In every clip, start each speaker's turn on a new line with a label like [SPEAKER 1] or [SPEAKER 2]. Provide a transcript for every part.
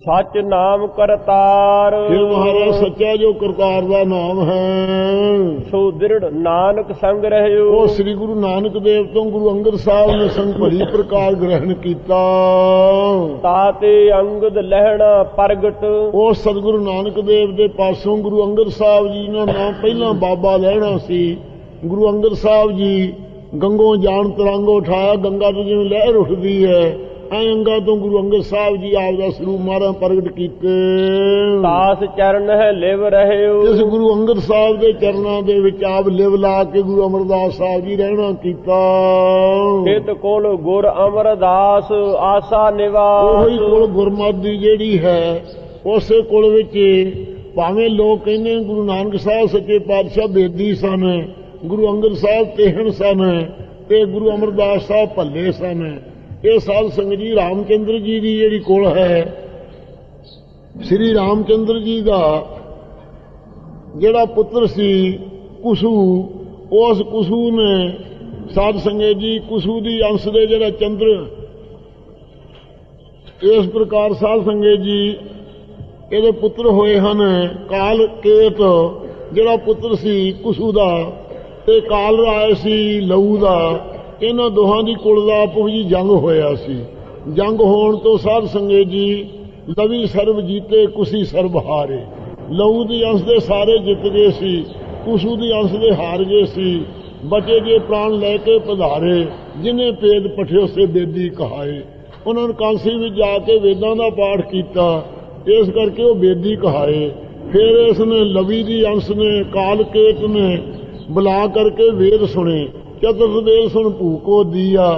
[SPEAKER 1] ਸਚ ਨਾਮ ਕਰਤਾਰ।
[SPEAKER 2] ਫਿਰ ਮਹਾਰਾਜ ਸੱਚਾ ਜੋ ਕਰਤਾਰ ਦਾ ਨਾਮ ਹੈ।
[SPEAKER 1] ਸੋ ਦ੍ਰਿੜ ਨਾਨਕ ਸੰਗ ਰਹਿਓ।
[SPEAKER 2] ਉਹ ਸ੍ਰੀ ਗੁਰੂ ਨਾਨਕ ਦੇਵ ਤੋਂ ਗੁਰੂ ਅੰਗਦ ਸਾਹਿਬ ਨੇ ਸੰਗ ਭਲੀ ਪ੍ਰਕਾਰ ਗ੍ਰਹਿਣ ਕੀਤਾ।
[SPEAKER 1] ਤਾਤੇ ਅੰਗਦ ਲਹਿਣਾ ਪ੍ਰਗਟ।
[SPEAKER 2] ਉਹ ਸਤਿਗੁਰੂ ਨਾਨਕ ਦੇਵ ਦੇ ਪਾਸੋਂ ਗੁਰੂ ਅੰਗਦ ਸਾਹਿਬ ਜੀ ਦਾ ਨਾਮ ਪਹਿਲਾਂ ਬਾਬਾ ਲੈਣਾ ਸੀ। ਗੁਰੂ ਅੰਗਦ ਸਾਹਿਬ ਜੀ ਗੰਗੋਂ ਜਾਣ ਤਰੰਗੋ ਉਠਾਇਆ ਗੰਗਾ ਤੋਂ ਜਿਵੇਂ ਲਹਿਰ ਉੱਠਦੀ ਹੈ ਅੰਗਾ ਤੋਂ ਗੁਰੂ ਅੰਗਦ ਸਾਹਿਬ ਜੀ ਆਪ ਦਾ ਸਰੂਪ ਮਾਰਾ ਪ੍ਰਗਟ ਕੀਤੇ।
[SPEAKER 1] ਤਾਸ ਚਰਨ ਹੈ ਲਿਵ ਰਹਿਓ।
[SPEAKER 2] ਇਸ ਗੁਰੂ ਅੰਗਦ ਸਾਹਿਬ ਦੇ ਚਰਨਾਂ ਦੇ ਵਿੱਚ ਆਪ ਲਿਵ ਲਾ ਕੇ ਗੁਰੂ ਅਮਰਦਾਸ ਸਾਹਿਬ ਜੀ ਰਹਿਣਾ ਕੀਤਾ।
[SPEAKER 1] ਕਿਤ ਕੋਲ ਗੁਰ ਅਮਰਦਾਸ ਆਸਾ ਨਿਵਾਸ।
[SPEAKER 2] ਉਹੀ ਕੁਲ ਗੁਰਮਤਿ ਜਿਹੜੀ ਹੈ ਉਸੇ ਕੁਲ ਵਿੱਚ ਭਾਵੇਂ ਲੋਕ ਕਹਿੰਦੇ ਗੁਰੂ ਨਾਨਕ ਸਾਹਿਬ ਸੱਚੇ ਪਾਤਸ਼ਾਹ ਬੇਦੀ ਸਨ ਗੁਰੂ ਅੰਗਦ ਸਾਹਿਬ ਤੇਹਣ ਸਨ ਤੇ ਗੁਰੂ ਅਮਰਦਾਸ ਸਾਹਿਬ ਭੱਲੇ ਸਨ। ਇਹ ਸਾਧ ਸੰਗਤ ਜੀ ਰਾਮਚੰਦਰ ਜੀ ਦੀ ਜਿਹੜੀ ਕੋਲ ਹੈ, ਸ੍ਰੀ ਰਾਮਚੰਦਰ ਜੀ ਦਾ ਜਿਹੜਾ ਪੁੱਤਰ ਸੀ ਕੁਸੂ, ਉਸ ਕੁਸੂ ਨੇ ਸਾਧ ਸੰਗਤ ਜੀ ਕੁਸੂ ਦੀ ਅੰਸ਼ ਦੇ ਜਿਹੜਾ ਚੰਦਰ, ਇਸ ਪ੍ਰਕਾਰ ਸਾਧ ਸੰਗਤ ਜੀ ਇਹਦੇ ਪੁੱਤਰ ਹੋਏ ਹਨ ਕਾਲ ਕੇਤ, ਜਿਹੜਾ ਪੁੱਤਰ ਸੀ ਕੁਸੂ ਦਾ, ਤੇ ਕਾਲ ਰਾਏ ਸੀ ਲਹੂ ਦਾ। ਇਹਨਾਂ ਦੋਹਾਂ ਦੀ ਕੁਲ ਦਾ ਆਪੋ ਜੀ ਜੰਗ ਹੋਇਆ ਸੀ। ਜੰਗ ਹੋਣ ਤੋਂ ਸਾਧ ਸੰਗਤ ਜੀ, ਲਵੀ ਸਰਬ ਜੀਤੇ, ਕੁਸੀ ਸਰਬ ਹਾਰੇ। ਲਹੂ ਦੀ ਅੰਸ਼ ਦੇ ਸਾਰੇ ਜਿੱਤ ਗਏ ਸੀ, ਕੁਸੂ ਦੀ ਅੰਸ਼ ਦੇ ਹਾਰ ਗਏ ਸੀ। ਬਚੇ ਜੇ ਪ੍ਰਾਣ ਲੈ ਕੇ ਪਧਾਰੇ, ਜਿਨੇ ਪੇਦ ਪਠਿਓ ਸੇ ਬੇਦੀ ਕਹਾਏ। ਉਹਨਾਂ ਨੇ ਕਾਂਸੀ ਵਿੱਚ ਜਾ ਕੇ ਵੇਦਾਂ ਦਾ ਪਾਠ ਕੀਤਾ। ਇਸ ਕਰਕੇ ਉਹ ਬੇਦੀ ਕਹਾਏ। ਫਿਰ ਇਸ ਨੇ ਲਵੀ ਦੀ ਅੰਸ਼ ਨੇ ਕਾਲਕੇਤ ਨੇ ਬੁਲਾ ਕਰਕੇ ਵੇਦ ਸੁਣੇ। ਚਤੁਰਵੇਦ ਸੁਣ ਭੂਕੋ ਦੀਆ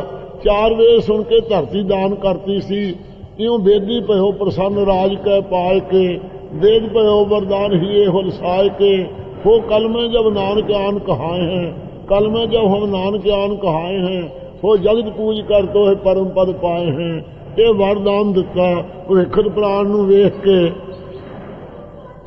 [SPEAKER 2] ਚਾਰ ਵੇਦ ਸੁਣ ਕੇ ਧਰਤੀ ਦਾਨ ਕਰਤੀ ਸੀ, ਇਉਂ ਬੇਦੀ ਭਇਓ ਪ੍ਰਸੰਨ ਰਾਜ ਕੈ ਪਾਲ ਕੇ, ਵੇਦ ਭਇਓ ਵਰਦਾਨ ਹੀਏ ਹੁਲਸਾਇ ਕੇ, ਹੋ ਕਲਮੇ ਜਬ ਨਾਨਕ ਆਨ ਕਹਾਏ ਹੈ, ਕਲਮੇ ਜਬ ਹਮ ਨਾਨਕ ਆਨ ਕਹਾਏ ਹੈ, ਹੋ ਜਗਤ ਪੂਜ ਕਰ ਤੋਏ ਪਰਮ ਪਦ ਪਾਏ ਹੈ ਇਹ ਵਰਦਾਨ ਦਿੱਤਾ ਭਵਿੱਖਤ ਪ੍ਰਾਣ ਨੂੰ ਵੇਖ ਕੇ।